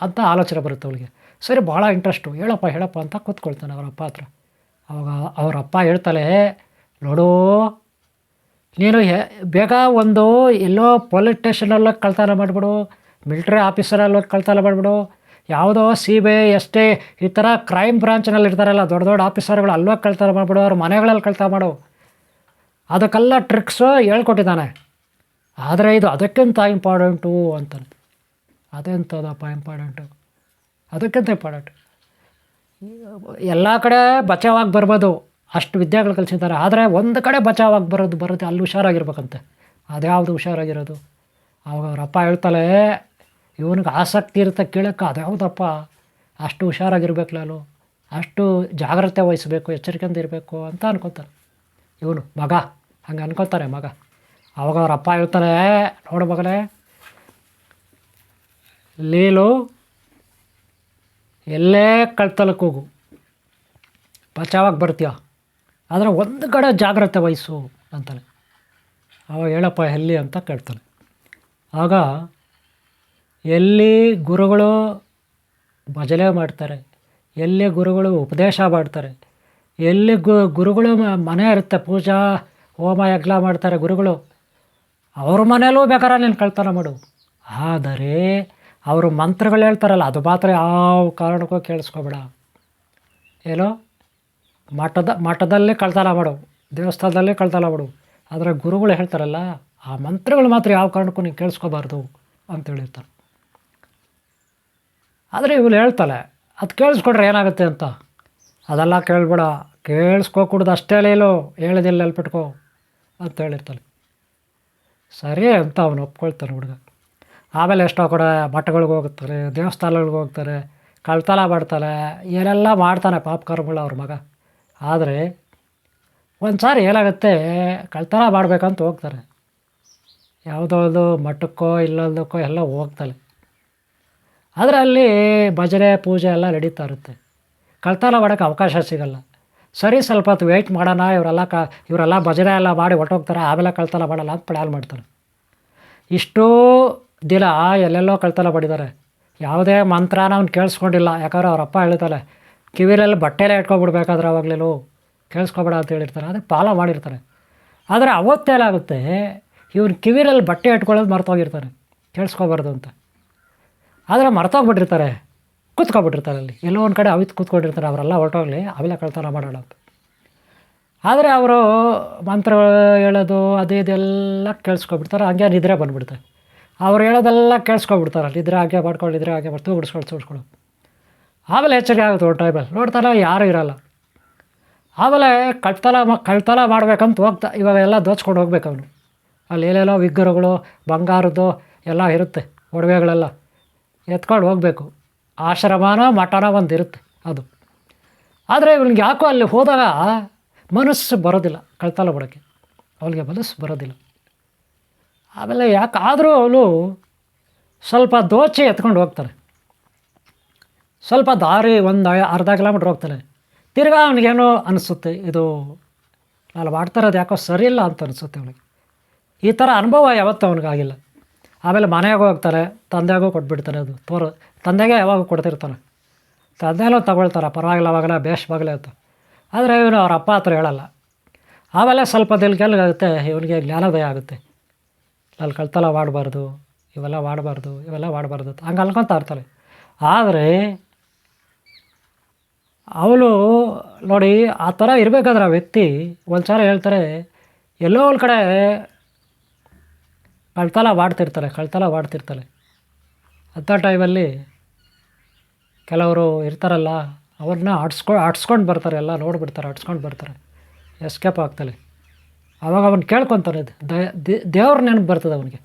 ಅಂತ ಆಲೋಚನೆ ಬರುತ್ತೆ ಅವಳಿಗೆ. ಸರಿ, ಭಾಳ ಇಂಟ್ರೆಸ್ಟು ಹೇಳಪ್ಪ ಹೇಳಪ್ಪ ಅಂತ ಕೂತ್ಕೊಳ್ತಾನೆ ಅವರ ಹತ್ರ. ಅವಾಗ ಅವರಪ್ಪ ಅಪ್ಪ ಹೇಳ್ತಾಳೆ, ನೋಡು, ನೀನು ಬೇಗ ಒಂದು ಎಲ್ಲೋ ಪೊಲೀಸ್ ಸ್ಟೇಷನಲ್ಲೋಗಿ ಕಳ್ತನ ಮಾಡಿಬಿಡು. ಮಿಲ್ಟ್ರಿ ಆಫೀಸರಲ್ಲೋಗಿ ಕಳ್ತನ ಮಾಡಿಬಿಡು. ಯಾವುದೋ C B I, S T ಈ ಥರ ಕ್ರೈಮ್ ಬ್ರಾಂಚ್ನಲ್ಲಿ ಇರ್ತಾರಲ್ಲ ದೊಡ್ಡ ದೊಡ್ಡ ಆಫೀಸರ್ಗಳು ಅಲ್ಲೋ ಕಳ್ತಾರ ಮಾಡಿಬಿಡು, ಅವ್ರ ಮನೆಗಳಲ್ಲಿ ಕಳ್ತಾ ಮಾಡು. ಅದಕ್ಕೆಲ್ಲ ಟ್ರಿಕ್ಸು ಹೇಳ್ಕೊಟ್ಟಿದ್ದಾನೆ. ಆದರೆ ಇದು ಅದಕ್ಕಿಂತ ಇಂಪಾರ್ಟೆಂಟು ಅಂತಾನೆ ಅದೆಂಥದಪ್ಪ ಇಂಪಾರ್ಟೆಂಟು? ಅದಕ್ಕಿಂತ ಇಂಪಾರ್ಟೆಂಟ್. ಎಲ್ಲ ಕಡೆ ಬಚಾವಾಗಿ ಬರ್ಬೋದು. ಅಷ್ಟು ವಿದ್ಯೆಗಳು ಕಲಿಸಿದ್ದಾರೆ. ಆದರೆ ಒಂದು ಕಡೆ ಬಚಾವಾಗಿ ಬರೋದು ಬರುತ್ತೆ ಅಲ್ಲಿ ಹುಷಾರಾಗಿರ್ಬೇಕಂತೆ. ಅದ್ಯಾವುದು ಹುಷಾರಾಗಿರೋದು? ಅವಾಗ ಅವ್ರ ಅಪ್ಪ ಹೇಳ್ತಾಳೆ ಇವನಿಗೆ ಆಸಕ್ತಿ ಇರುತ್ತೆ ಕೇಳೋಕ್ಕೆ ಅದ್ಯಾವುದಪ್ಪ ಅಷ್ಟು ಹುಷಾರಾಗಿರ್ಬೇಕು ನಾನು, ಅಷ್ಟು ಜಾಗ್ರತೆ ವಹಿಸಬೇಕು, ಎಚ್ಚರಿಕೆಯಿಂದ ಇರಬೇಕು ಅಂತ ಅನ್ಕೊತಾನೆ ಇವನು ಮಗ, ಹಂಗೆ ಅನ್ಕೊತಾರೆ ಮಗ. ಅವಾಗ ಅವ್ರ ಅಪ್ಪ ಹೇಳ್ತಾರೆ, ನೋಡು ಮಗನೇ ಲೀಲು ಎಲ್ಲೇ ಕಳ್ತಲಕ್ಕೆ ಹೋಗು, ಬಚಾವಾಗಿ ಬರ್ತೀಯ, ಆದರೆ ಒಂದು ಕಡೆ ಜಾಗ್ರತೆ ವಹಿಸು ಅಂತಾನೆ. ಅವಾಗ ಹೇಳಪ್ಪ, ಎಲ್ಲಿ ಅಂತ ಕೇಳ್ತಾನೆ. ಆಗ ಎಲ್ಲಿ ಗುರುಗಳು ಭಜನೆ ಮಾಡ್ತಾರೆ, ಎಲ್ಲಿ ಗುರುಗಳು ಉಪದೇಶ ಮಾಡ್ತಾರೆ, ಎಲ್ಲಿ ಗು, ಗುರುಗಳು ಮನೆ ಇರುತ್ತೆ, ಪೂಜಾ, ಹೋಮ, ಯಜ್ಞ ಮಾಡ್ತಾರೆ ಗುರುಗಳು, ಅವ್ರ ಮನೇಲೂ ಬೇಕಾದ್ರೆ ನೀನು ಕಳ್ತನ ಮಾಡು. ಆದರೆ ಅವರು ಮಂತ್ರಗಳು ಹೇಳ್ತಾರಲ್ಲ, ಅದು ಮಾತ್ರ ಯಾವ ಕಾರಣಕ್ಕೂ ಕೇಳಿಸ್ಕೊಬೇಡ. ಏನೋ ಮಠದ, ಮಠದಲ್ಲೇ ಕಳ್ತನ ಮಾಡು, ದೇವಸ್ಥಾನದಲ್ಲೇ ಕಳ್ತನ ಮಾಡು. ಆದರೆ ಗುರುಗಳು ಹೇಳ್ತಾರಲ್ಲ, ಆ ಮಂತ್ರಗಳು ಮಾತ್ರ ಯಾವ ಕಾರಣಕ್ಕೂ ನೀನು ಕೇಳಿಸ್ಕೋಬಾರ್ದು ಅಂತ ಹೇಳಿರ್ತಾರೆ. ಆದರೆ ಇವಳು ಹೇಳ್ತಾಳೆ, ಅದು ಕೇಳಿಸ್ಕೊಡ್ರೆ ಏನಾಗುತ್ತೆ ಅಂತ? ಅದೆಲ್ಲ ಕೇಳ್ಬೇಡ, ಕೇಳಿಸ್ಕೊಕೂಡ್ದು ಅಷ್ಟೇ ಇಲ್ಲೋ, ಹೇಳಿದಿಲ್ಲ ಹೇಳ್ಬಿಟ್ಕೊ ಅಂತ ಹೇಳಿರ್ತಾಳೆ. ಸರಿ ಅಂತ ಅವನು ಒಪ್ಕೊಳ್ತಾನೆ ಹುಡುಗ. ಆಮೇಲೆ ಎಷ್ಟೋ ಕೂಡ ಮಠಗಳಿಗೆ ಹೋಗ್ತಾರೆ, ದೇವಸ್ಥಾನಗಳಿಗೆ ಹೋಗ್ತಾರೆ, ಕಳ್ತಲ ಮಾಡ್ತಾರೆ ಏನೆಲ್ಲ ಮಾಡ್ತಾನೆ ಪಾಪಕರ್ಮಗಳು ಅವ್ರ ಮಗ. ಆದರೆ ಒಂದು ಸಾರಿ ಏನಾಗುತ್ತೆ, ಕಳ್ತನ ಮಾಡಬೇಕಂತ ಹೋಗ್ತಾರೆ. ಯಾವುದೋ ಒಂದು ಮಠಕ್ಕೋ, ಇಲ್ಲೊಂದಕ್ಕೋ ಎಲ್ಲ ಹೋಗ್ತಾಳೆ. ಆದರೆ ಅಲ್ಲಿ ಭಜನೆ ಪೂಜೆ ಎಲ್ಲ ನಡೀತಾ ಇರುತ್ತೆ. ಕಳ್ತನ ಮಾಡೋಕ್ಕೆ ಅವಕಾಶ ಸಿಗಲ್ಲ. ಸರಿ ಸ್ವಲ್ಪ ಹೊತ್ತು ವೆಯ್ಟ್ ಮಾಡೋಣ, ಇವರೆಲ್ಲ ಕ, ಇವರೆಲ್ಲ ಭಜನೆ ಎಲ್ಲ ಮಾಡಿ ಹೊರ್ಟೋಗ್ತಾರೆ, ಆಮೇಲೆ ಕಳ್ತನ ಮಾಡಲ್ಲ ಅಂತ ಪ್ಲ್ಯಾನ್ ಮಾಡ್ತಾರೆ. ಇಷ್ಟೂ ದಿನ ಎಲ್ಲೆಲ್ಲೋ ಕಳ್ತನ ಮಾಡಿದ್ದಾರೆ. ಯಾವುದೇ ಮಂತ್ರನ ಅವ್ನು ಕೇಳಿಸ್ಕೊಂಡಿಲ್ಲ. ಯಾಕಂದ್ರೆ ಅವ್ರ ಅಪ್ಪ ಹೇಳ್ತಾರೆ ಕಿವಿಲೆಲ್ಲ ಬಟ್ಟೆಲೇ ಇಟ್ಕೊಬಿಡ್ಬೇಕಾದ್ರೆ ಅವಾಗಲೂ. ಕೇಳಿಸ್ಕೊಬೇಡ ಅಂತ ಹೇಳಿರ್ತಾರೆ. ಅದಕ್ಕೆ ಪಾಲ ಮಾಡಿರ್ತಾರೆ. ಆದರೆ ಅವತ್ತೇನಾಗುತ್ತೆ ಇವ್ನು ಕಿವಿಲಲ್ಲಿ ಬಟ್ಟೆ ಇಟ್ಕೊಳ್ಳೋದು ಮರ್ತೋಗಿರ್ತಾರೆ. ಕೇಳಿಸ್ಕೊಬಾರ್ದು ಅಂತ. ಆದರೆ ಮರ್ತೋಗ್ಬಿಟ್ಟಿರ್ತಾರೆ. ಕೂತ್ಕೊಬಿಟ್ಟಿರ್ತಾರೆ ಅಲ್ಲಿ. ಎಲ್ಲೋ ಒಂದು ಕಡೆ ಅವಿತ್ ಕೂತ್ಕೊಂಡಿರ್ತಾರೆ. ಅವರೆಲ್ಲ ಹೊರಟೋಗ್ಲಿ ಅವೆಲ್ಲ ಕಳ್ತನ ಮಾಡೋಣ ಅಂತ. ಆದರೆ ಅವರು ಮಂತ್ರ ಹೇಳೋದು, ಅದು ಇದೆಲ್ಲ ಕೇಳಿಸ್ಕೊಬಿಡ್ತಾರೆ. ಹಂಗೆ ನಿದ್ರೆ ಬಂದ್ಬಿಡ್ತಾರೆ ಅವ್ರು ಹೇಳೋದೆಲ್ಲ ಕೇಳಿಸ್ಕೊಬಿಡ್ತಾರೆ ಇದ್ರೆ ಹಾಗೆ ಮಾಡ್ಕೊಳ್ಳಿ, ಇದ್ರೆ ಹಾಗೆ ಮಾಡಿ ತೂಗಿಡ್ಸ್ಕೊಳ್ ತೂಗಿಸ್ಕೊಂಡು ಆಮೇಲೆ ಎಚ್ಚರಿಕೆ ಆಗುತ್ತೆ ಒಂದು ಟೈಮಲ್ಲಿ ನೋಡ್ತಾರೆ ಯಾರೂ ಇರಲ್ಲ. ಆಮೇಲೆ ಕಳ್ತಲ ಮ ಕಳ್ತಲ ಮಾಡ್ಬೇಕಂತ ಹೋಗ್ತಾ ಇವಾಗ ಎಲ್ಲ ದೋಚ್ಕೊಂಡು ಹೋಗ್ಬೇಕು ಅವನು. ಅಲ್ಲಿ ಏನೇನೋ ವಿಗ್ರಹಗಳು, ಬಂಗಾರದ್ದು ಎಲ್ಲ ಇರುತ್ತೆ, ಒಡವೆಗಳೆಲ್ಲ. ಎತ್ಕೊಂಡು ಹೋಗಬೇಕು. ಆಶ್ರಮನೋ ಮಠನ ಒಂದು ಇರುತ್ತೆ ಅದು. ಆದರೆ ಇವನಿಗೆ ಯಾಕೋ ಅಲ್ಲಿ ಹೋದಾಗ ಮನಸ್ಸು ಬರೋದಿಲ್ಲ ಕಳ್ತಲ ಬಿಡೋಕ್ಕೆ. ಅವಳಿಗೆ ಮನಸ್ಸು ಬರೋದಿಲ್ಲ. ಆಮೇಲೆ ಯಾಕಾದರೂ ಅವಳು ಸ್ವಲ್ಪ ದೋಚೆ ಎತ್ಕೊಂಡು ಹೋಗ್ತಾರೆ ಸ್ವಲ್ಪ ದಾರಿ ಒಂದು ಅರ್ಧ ಕಿಲೋಮೀಟ್ರ್ ಹೋಗ್ತಾನೆ. ತಿರ್ಗಾ ಅವನಿಗೇನೋ ಅನಿಸುತ್ತೆ, ಇದು ನಾನು ಮಾಡ್ತಾ ಇರೋದು ಯಾಕೋ ಸರಿ ಇಲ್ಲ ಅಂತ ಅನಿಸುತ್ತೆ ಅವನಿಗೆ. ಈ ಥರ ಅನುಭವ ಯಾವತ್ತೂ ಅವನಿಗಾಗಿಲ್ಲ. ಆಮೇಲೆ ಮನೆಯಾಗೂ ಹೋಗ್ತಾರೆ, ತಂದೆಗೂ ಕೊಟ್ಬಿಡ್ತಾರೆ ಅದು. ತೋರು ತಂದೆಗೆ ಯಾವಾಗ ಕೊಡ್ತಿರ್ತಾನೆ ತಂದೆನೂ ತಗೊಳ್ತಾರೆ, ಪರವಾಗಿಲ್ಲ ಅವಾಗಲೇ ಬೇಷ್ ಬಾಗಲೇ ಅಂತ ಆದರೆ ಇವನು ಅವ್ರ ಅಪ್ಪ ಹತ್ರ ಹೇಳಲ್ಲ. ಆಮೇಲೆ ಸ್ವಲ್ಪ ಆಗುತ್ತೆ ಇವನಿಗೆ ಜ್ಞಾನೋದಯ ಆಗುತ್ತೆ. ಅಲ್ಲಿ ಕಳ್ತಲ ಮಾಡಬಾರ್ದು, ಇವೆಲ್ಲ ಮಾಡಬಾರ್ದು ಇವೆಲ್ಲ ಮಾಡಬಾರ್ದು ಹಂಗೆ ಅನ್ಕೊತಾ ಇರ್ತಾರೆ. ಆದರೆ ಅವಳು ನೋಡಿ, ಆ ಥರ ಇರಬೇಕಾದ್ರೆ ಆ ವ್ಯಕ್ತಿ ಒಂದು ಸಾರಿ ಹೇಳ್ತಾರೆ, ಎಲ್ಲೋ ಒಂದು ಕಡೆ ಕಳ್ತನ ಮಾಡ್ತಿರ್ತಾರೆ ಕಳ್ತಲ ಮಾಡ್ತಿರ್ತಾರೆ ಅಂಥ ಟೈಮಲ್ಲಿ ಕೆಲವರು ಇರ್ತಾರಲ್ಲ ಅವ್ರನ್ನ ಆಡ್ಸ್ಕೊ, ಆಡಿಸ್ಕೊಂಡು ಬರ್ತಾರೆ, ಎಲ್ಲ ನೋಡ್ಬಿಡ್ತಾರೆ, ಆಡಿಸ್ಕೊಂಡು ಬರ್ತಾರೆ. ಎಸ್ಕೇಪ್ ಆಗ್ತಾನೆ ಅವಾಗ ಅವನು ಕೇಳ್ಕೊತಾನೆ ದೇವ್ರ ನೆನಪು ಬರ್ತದೆ ಅವನಿಗೆ.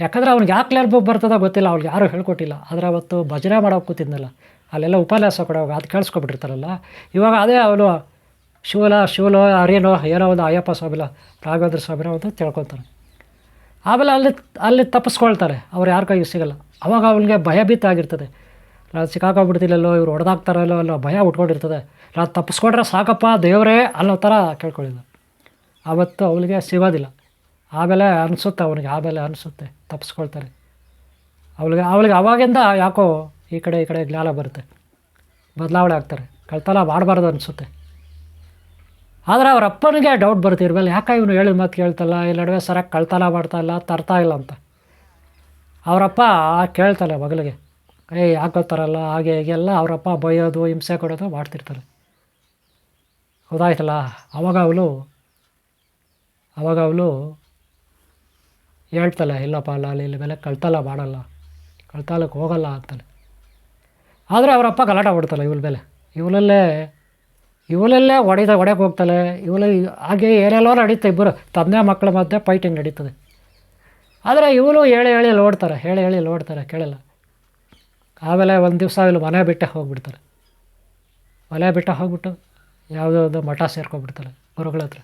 ಯಾಕಂದರೆ ಅವ್ನಿಗೆ ಯಾಕೆ ನೆನಪು ಬರ್ತದೋ ಗೊತ್ತಿಲ್ಲ ಅವ್ನಿಗೆ ಯಾರೂ ಹೇಳ್ಕೊಟ್ಟಿಲ್ಲ. ಆದರೆ ಅವತ್ತು ಭಜನೆ ಮಾಡೋಕೆ ಕೂತಿದ್ನಲ್ಲ, ಅಲ್ಲೆಲ್ಲ ಉಪನ್ಯಾಸ ಕೊಡೋವಾಗ ಅದು ಕೇಳಿಸ್ಕೊಬಿಟ್ಟಿರ್ತಾರಲ್ಲ. ಇವಾಗ ಅದೇ ಅವನು, ಶಿವಲ, ಶಿವಲೋ ಅರೇನೋ ಏನೋ ಒಂದು ಅಯ್ಯಪ್ಪ ಸ್ವಾಮಿಲ, ರಾಘವೇಂದ್ರ ಸ್ವಾಮಿನೋ ಒಂದು ತಿಳ್ಕೊತಾನೆ. ಆಮೇಲೆ ಅಲ್ಲಿ ಅಲ್ಲಿ ತಪ್ಪಿಸ್ಕೊಳ್ತಾರೆ. ಅವ್ರು ಯಾರ ಕೈಗೆ ಸಿಗಲ್ಲ. ಅವಾಗ ಅವನಿಗೆ ಭಯಭೀತ ಆಗಿರ್ತದೆ. ನಾನು ಸಿಕ್ಕಾಕೊಂಡ್ಬಿಡ್ತಿಲ್ಲಲ್ಲೋ, ಇವ್ರು ಹೊಡೆದಾಗ್ತಾರಲ್ಲೋ ಅಲ್ಲೋ ಭಯ ಉಟ್ಕೊಂಡಿರ್ತದೆ. ನಾನು ತಪ್ಪಿಸ್ಕೊಂಡ್ರೆ ಸಾಕಪ್ಪ ದೇವರೇ ಅನ್ನೋ ಥರ ಕೇಳ್ಕೊಳ್ಳಿಲ್ಲ ಆವತ್ತು ಅವನಿಗೆ ಸಿಗೋದಿಲ್ಲ. ಆಮೇಲೆ ಅನಿಸುತ್ತೆ ಅವನಿಗೆ, ಆಮೇಲೆ ಅನಿಸುತ್ತೆ, ತಪ್ಪಿಸ್ಕೊಳ್ತಾರೆ. ಅವಳಿಗೆ ಅವಳಿಗೆ ಅವಾಗಿಂದ ಯಾಕೋ ಈ ಕಡೆ ಈ ಕಡೆ ಜ್ಞಾನ ಬರುತ್ತೆ. ಬದಲಾವಣೆ ಆಗ್ತಾರೆ. ಕಳ್ತಲ ಮಾಡಬಾರ್ದು ಅನಿಸುತ್ತೆ. ಆದರೆ ಅವ್ರ ಅಪ್ಪನಿಗೆ ಡೌಟ್ ಬರುತ್ತೆ ಮೇಲೆ ಯಾಕೆ ಇವನು ಹೇಳಿದ ಮಾತು ಕೇಳ್ತಲ್ಲ, ಈ ನಡುವೆ ಸರಕ್ಕೆ ಕಳ್ತನ ಮಾಡ್ತಾ ಇಲ್ಲ, ತರ್ತಾ ಇಲ್ಲ ಅಂತ. ಅವರಪ್ಪ ಕೇಳ್ತಾನೆ ಮಗಳಿಗೆ ಏ ಹಾಕೋತಾರಲ್ಲ ಹಾಗೆ ಹೀಗೆಲ್ಲ ಅವರಪ್ಪ ಬೈಯೋದು, ಹಿಂಸೆ ಕೊಡೋದು ಮಾಡ್ತಿರ್ತಾರೆ ಹೌದಾಯ್ತಲ್ಲ ಅವಾಗ ಅವಳು ಅವಾಗ ಅವಳು ಹೇಳ್ತಾಳೆ, ಇಲ್ಲಪ್ಪ, ಅಲ್ಲ ಇಲ್ಲಿ ಮೇಲೆ ಕಳ್ತಲ್ಲ, ಮಾಡಲ್ಲ. ಕಳ್ತಾಲಕ್ಕೆ ಹೋಗಲ್ಲ, ಅಂತಾನೆ. ಆದರೆ ಅವರಪ್ಪ ಗಲಾಟೆ ಬಿಡ್ತಾಳೆ ಇವಳ ಮೇಲೆ. ಇವಳಲ್ಲೇ ಇವಳಲ್ಲೇ ಹೊಡೆದ ಹೊಡೆಯಕ್ಕೆ ಹೋಗ್ತಾಳೆ ಇವಳು ಹಾಗೆ ಏನೆಲ್ಲೋ ನಡೀತಾ ಇಬ್ಬರು, ತಂದೆ ಮಕ್ಕಳ ಮಧ್ಯೆ ಫೈಟಿಂಗ್ ನಡೀತದೆ. ಆದರೆ ಇವಳು ಹೇಳಿ ಹೇಳಿ ನೋಡ್ತಾರೆ ಹೇಳಿ ಹೇಳಿ ನೋಡ್ತಾರೆ ಕೇಳಲ್ಲ. ಆಮೇಲೆ ಒಂದು ದಿವಸ ಇಲ್ಲಿ ಮನೆ ಬಿಟ್ಟೆ ಹೋಗ್ಬಿಡ್ತಾರೆ. ಮನೆ ಬಿಟ್ಟ ಹೋಗ್ಬಿಟ್ಟು ಯಾವುದೋ ಮಠ ಸೇರ್ಕೊಂಡ್ಬಿಡ್ತಾರೆ ಗುರುಗಳ ಹತ್ರ.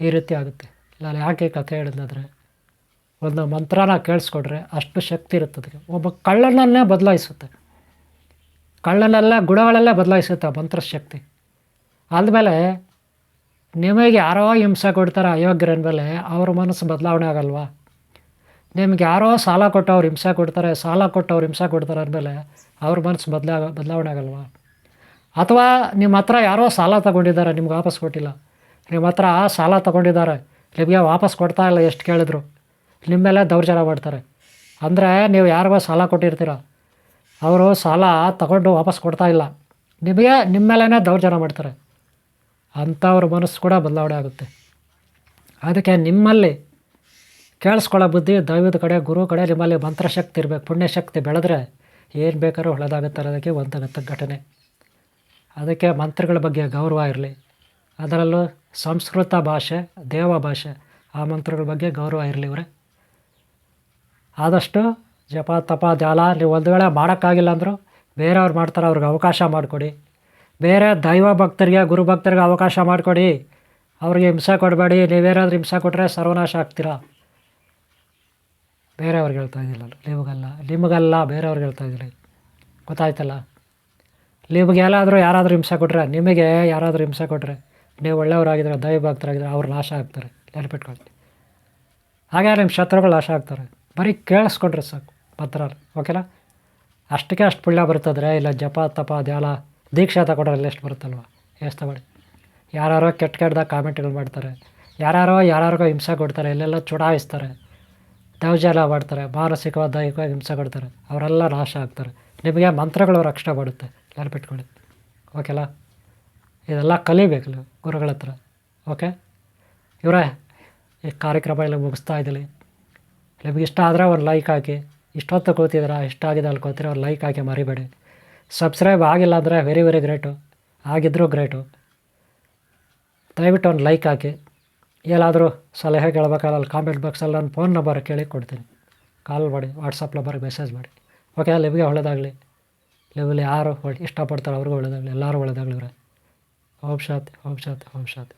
ಈ ರೀತಿ ಆಗುತ್ತೆ. ನಾನು ಯಾಕೆ ಕಥೆ ಹೇಳಿದ್ರೆ ಒಂದು ಮಂತ್ರನ ಕೇಳಿಸ್ಕೊಡ್ರೆ ಅಷ್ಟು ಶಕ್ತಿ ಇರುತ್ತೆ ಅದಕ್ಕೆ ಒಬ್ಬ ಕಳ್ಳನನ್ನೇ ಬದಲಾಯಿಸುತ್ತೆ. ಕಳ್ಳನೆಲ್ಲ ಗುಣಗಳೆಲ್ಲ ಬದಲಾಯಿಸುತ್ತೆ ಆ ಮಂತ್ರ ಶಕ್ತಿ ಆದಮೇಲೆ ನಿಮಗೆ ಯಾರೋ ಹಿಂಸೆ ಕೊಡ್ತಾರೆ ಅಯೋಗ್ಯರ ಮೇಲೆ ಅವ್ರ ಮನಸ್ಸು ಬದಲಾವಣೆ ಆಗಲ್ವಾ? ನಿಮ್ಗೆ ಯಾರೋ ಸಾಲ ಕೊಟ್ಟವ್ರು ಹಿಂಸೆ ಕೊಡ್ತಾರೆ, ಸಾಲ ಕೊಟ್ಟವ್ರು ಹಿಂಸೆ ಕೊಡ್ತಾರೆ ಅಂದಮೇಲೆ ಅವ್ರ ಮನಸ್ಸು ಬದಲಾ, ಬದಲಾವಣೆ ಆಗಲ್ವಾ? ಅಥವಾ ನಿಮ್ಮ ಹತ್ರ ಯಾರೋ ಸಾಲ ತಗೊಂಡಿದ್ದಾರೆ, ನಿಮ್ಗೆ ವಾಪಸ್ ಕೊಟ್ಟಿಲ್ಲ. ನಿಮ್ಮ ಹತ್ರ ಸಾಲ ತಗೊಂಡಿದ್ದಾರೆ, ನಿಮಗೆ ವಾಪಸ್ ಕೊಡ್ತಾ ಇಲ್ಲ ಎಷ್ಟು ಕೇಳಿದ್ರು. ನಿಮ್ಮ ಮೇಲೆ ದೌರ್ಜನ್ಯ ಮಾಡ್ತಾರೆ. ಅಂದರೆ ನೀವು ಯಾರಿಗೋ ಸಾಲ ಕೊಟ್ಟಿರ್ತೀರ? ಅವರು ಸಾಲ ತಗೊಂಡು ವಾಪಸ್ ಕೊಡ್ತಾ ಇಲ್ಲ. ನಿಮಗೆ ನಿಮ್ಮ ಮೇಲೇ ದೌರ್ಜನ್ಯ ಮಾಡ್ತಾರೆ. ಅಂಥವ್ರ ಮನಸ್ಸು ಕೂಡ ಬದಲಾವಣೆ ಆಗುತ್ತೆ. ಅದಕ್ಕೆ ನಿಮ್ಮಲ್ಲಿ ಕೇಳಿಸ್ಕೊಳ್ಳೋ ಬುದ್ಧಿ ದೈವದ ಕಡೆ, ಗುರು ಕಡೆ ನಿಮ್ಮಲ್ಲಿ ಮಂತ್ರಶಕ್ತಿ ಇರಬೇಕು. ಪುಣ್ಯಶಕ್ತಿ ಬೆಳೆದ್ರೆ ಏನು ಬೇಕಾದ್ರೂ ಒಳ್ಳೆದಾಗುತ್ತೆ ಅನ್ನೋದಕ್ಕೆ ಒಂದಾಗುತ್ತೆ ಘಟನೆ. ಅದಕ್ಕೆ ಮಂತ್ರಗಳ ಬಗ್ಗೆ ಗೌರವ ಇರಲಿ. ಅದರಲ್ಲೂ ಸಂಸ್ಕೃತ ಭಾಷೆ, ದೇವ ಭಾಷೆ, ಆ ಮಂತ್ರಗಳ ಬಗ್ಗೆ ಗೌರವ ಇರಲಿ ಇವರೇ. ಆದಷ್ಟು ಜಪ ತಪ ಜಾಲ ನೀವು ಒಂದು ವೇಳೆ ಮಾಡೋಕ್ಕಾಗಿಲ್ಲ ಅಂದರೂ ಬೇರೆಯವ್ರು ಮಾಡ್ತಾರೆ ಅವ್ರಿಗೆ ಅವಕಾಶ ಮಾಡಿಕೊಡಿ. ಬೇರೆ ದೈವ ಭಕ್ತರಿಗೆ, ಗುರು ಭಕ್ತರಿಗೆ ಅವಕಾಶ ಮಾಡಿಕೊಡಿ. ಅವ್ರಿಗೆ ಹಿಂಸೆ ಕೊಡಬೇಡಿ. ನೀವೇನಾದ್ರೂ ಹಿಂಸೆ ಕೊಟ್ಟರೆ ಸರ್ವನಾಶ ಆಗ್ತೀರಾ? ಬೇರೆಯವ್ರಿಗೆ ಹೇಳ್ತಾ ಇದ್ದಿಲ್ಲ ನಿಮಗಲ್ಲ ನಿಮಗಲ್ಲ ಬೇರೆಯವ್ರಿಗೆ ಹೇಳ್ತಾ ಇದ್ದೀನಿ. ಗೊತ್ತಾಯ್ತಲ್ಲ? ನಿಮಗೆ ಎಲ್ಲಾದರೂ ಯಾರಾದರೂ ಹಿಂಸೆ ಕೊಟ್ಟರೆ ನಿಮಗೆ ಯಾರಾದರೂ ಹಿಂಸೆ ಕೊಟ್ಟರೆ ನೀವು ಒಳ್ಳೆಯವರಾಗಿದ್ದರೆ ದೈವ ಭಕ್ತರಾಗಿದ್ದರೆ ಅವ್ರು ನಾಶ ಆಗ್ತಾರೆ. ನೆನಪಿಟ್ಕೊಳ್ಳಿ. ಹಾಗೆ ನಿಮ್ಮ ಶತ್ರುಗಳು ನಾಶ ಆಗ್ತಾರೆ. ಬರೀ ಕೇಳಿಸ್ಕೊಂಡ್ರೆ ಸಾಕು. ಪತ್ರ ಓಕೆನಾ? ಅಷ್ಟಕ್ಕೆ ಅಷ್ಟು ಪುಳ್ಯ ಬರ್ತದ್ರೆ ಇಲ್ಲ ಜಪ, ತಪ, ಧ್ಯಾನ, ದೀಕ್ಷಾ ತಗೊಂಡ್ರಲ್ಲಿ ಎಷ್ಟು ಬರುತ್ತಲ್ವ? ಎಷ್ಟು ತಗೊಳ್ಳಿ. ಯಾರ್ಯಾರೋ ಕೆಟ್ಟ ಕೆಟ್ಟದಾಗ ಕಾಮೆಂಟ್ಗಳು ಮಾಡ್ತಾರೆ. ಯಾರ್ಯಾರೋ ಯಾರ್ಯಾರಿಗೋ ಹಿಂಸೆ ಕೊಡ್ತಾರೆ, ಇಲ್ಲೆಲ್ಲ ಚುಡಾಯಿಸ್ತಾರೆ. ದೌರ್ಜನ್ಯ ಮಾಡ್ತಾರೆ ಮಾನಸಿಕವಾದ ದೈಹಿಕವಾಗಿ ಹಿಂಸೆ ಕೊಡ್ತಾರೆ. ಅವರೆಲ್ಲ ನಾಶ ಆಗ್ತಾರೆ. ನಿಮಗೆ ಮಂತ್ರಗಳು ರಕ್ಷಣೆ ಮಾಡುತ್ತೆ. ನೆನಪಿಟ್ಕೊಳ್ಳಿ ಓಕೆಲ್ಲ ಇದೆಲ್ಲ ಕಲಿಬೇಕಲ್ಲ ಗುರುಗಳ ಹತ್ರ. ಓಕೆ? ಇವರೇ, ಈ ಕಾರ್ಯಕ್ರಮ ಎಲ್ಲ ಮುಗಿಸ್ತಾ ಇದ್ದೀನಿ. ನಿಮಗೆ ಇಷ್ಟ ಆದರೆ ಒಂದು ಲೈಕ್ ಹಾಕಿ. ಇಷ್ಟೊತ್ತು ಕೂತಿದ್ದೀರಾ ಇಷ್ಟ ಆಗಿದೆ ಅನ್ಕೋತೀರ, ಅವ್ರು ಲೈಕ್ ಹಾಕಿ ಮರಿಬೇಡಿ. ಸಬ್ಸ್ಕ್ರೈಬ್ ಆಗಿಲ್ಲ ಅಂದರೆ ವೆರಿ ವೆರಿ ಗ್ರೇಟು ಆಗಿದ್ದರೂ ಗ್ರೇಟು ದಯವಿಟ್ಟು ಒಂದು ಲೈಕ್ ಹಾಕಿ. ಏನಾದರೂ ಸಲಹೆ ಕೇಳಬೇಕಾದ್ರೆ ಅಲ್ಲಿ ಕಾಮೆಂಟ್ ಬಾಕ್ಸಲ್ಲಿ ನನ್ನ ಫೋನ್ ನಂಬರ್ ಕೇಳಿ ಕೊಡ್ತೀನಿ. ಕಾಲ್ ಮಾಡಿ ವಾಟ್ಸಪ್ ನಂಬರ್ಗೆ ಮೆಸೇಜ್ ಮಾಡಿ. ಓಕೆ ನಿಮಗೆ ಒಳ್ಳೆಯದಾಗಲಿ ಲೆವೆಲ್ ಯಾರು ಇಷ್ಟಪಡ್ತಾರೆ ಅವ್ರಿಗೂ ಒಳ್ಳೆಯದಾಗಲಿ ಎಲ್ಲರೂ ಒಳ್ಳೆಯದಾಗಲಿ ಓಂ ಶಾಂತಿ ಓಂ ಶಾಂತಿ ಓಂ ಶಾಂತಿ.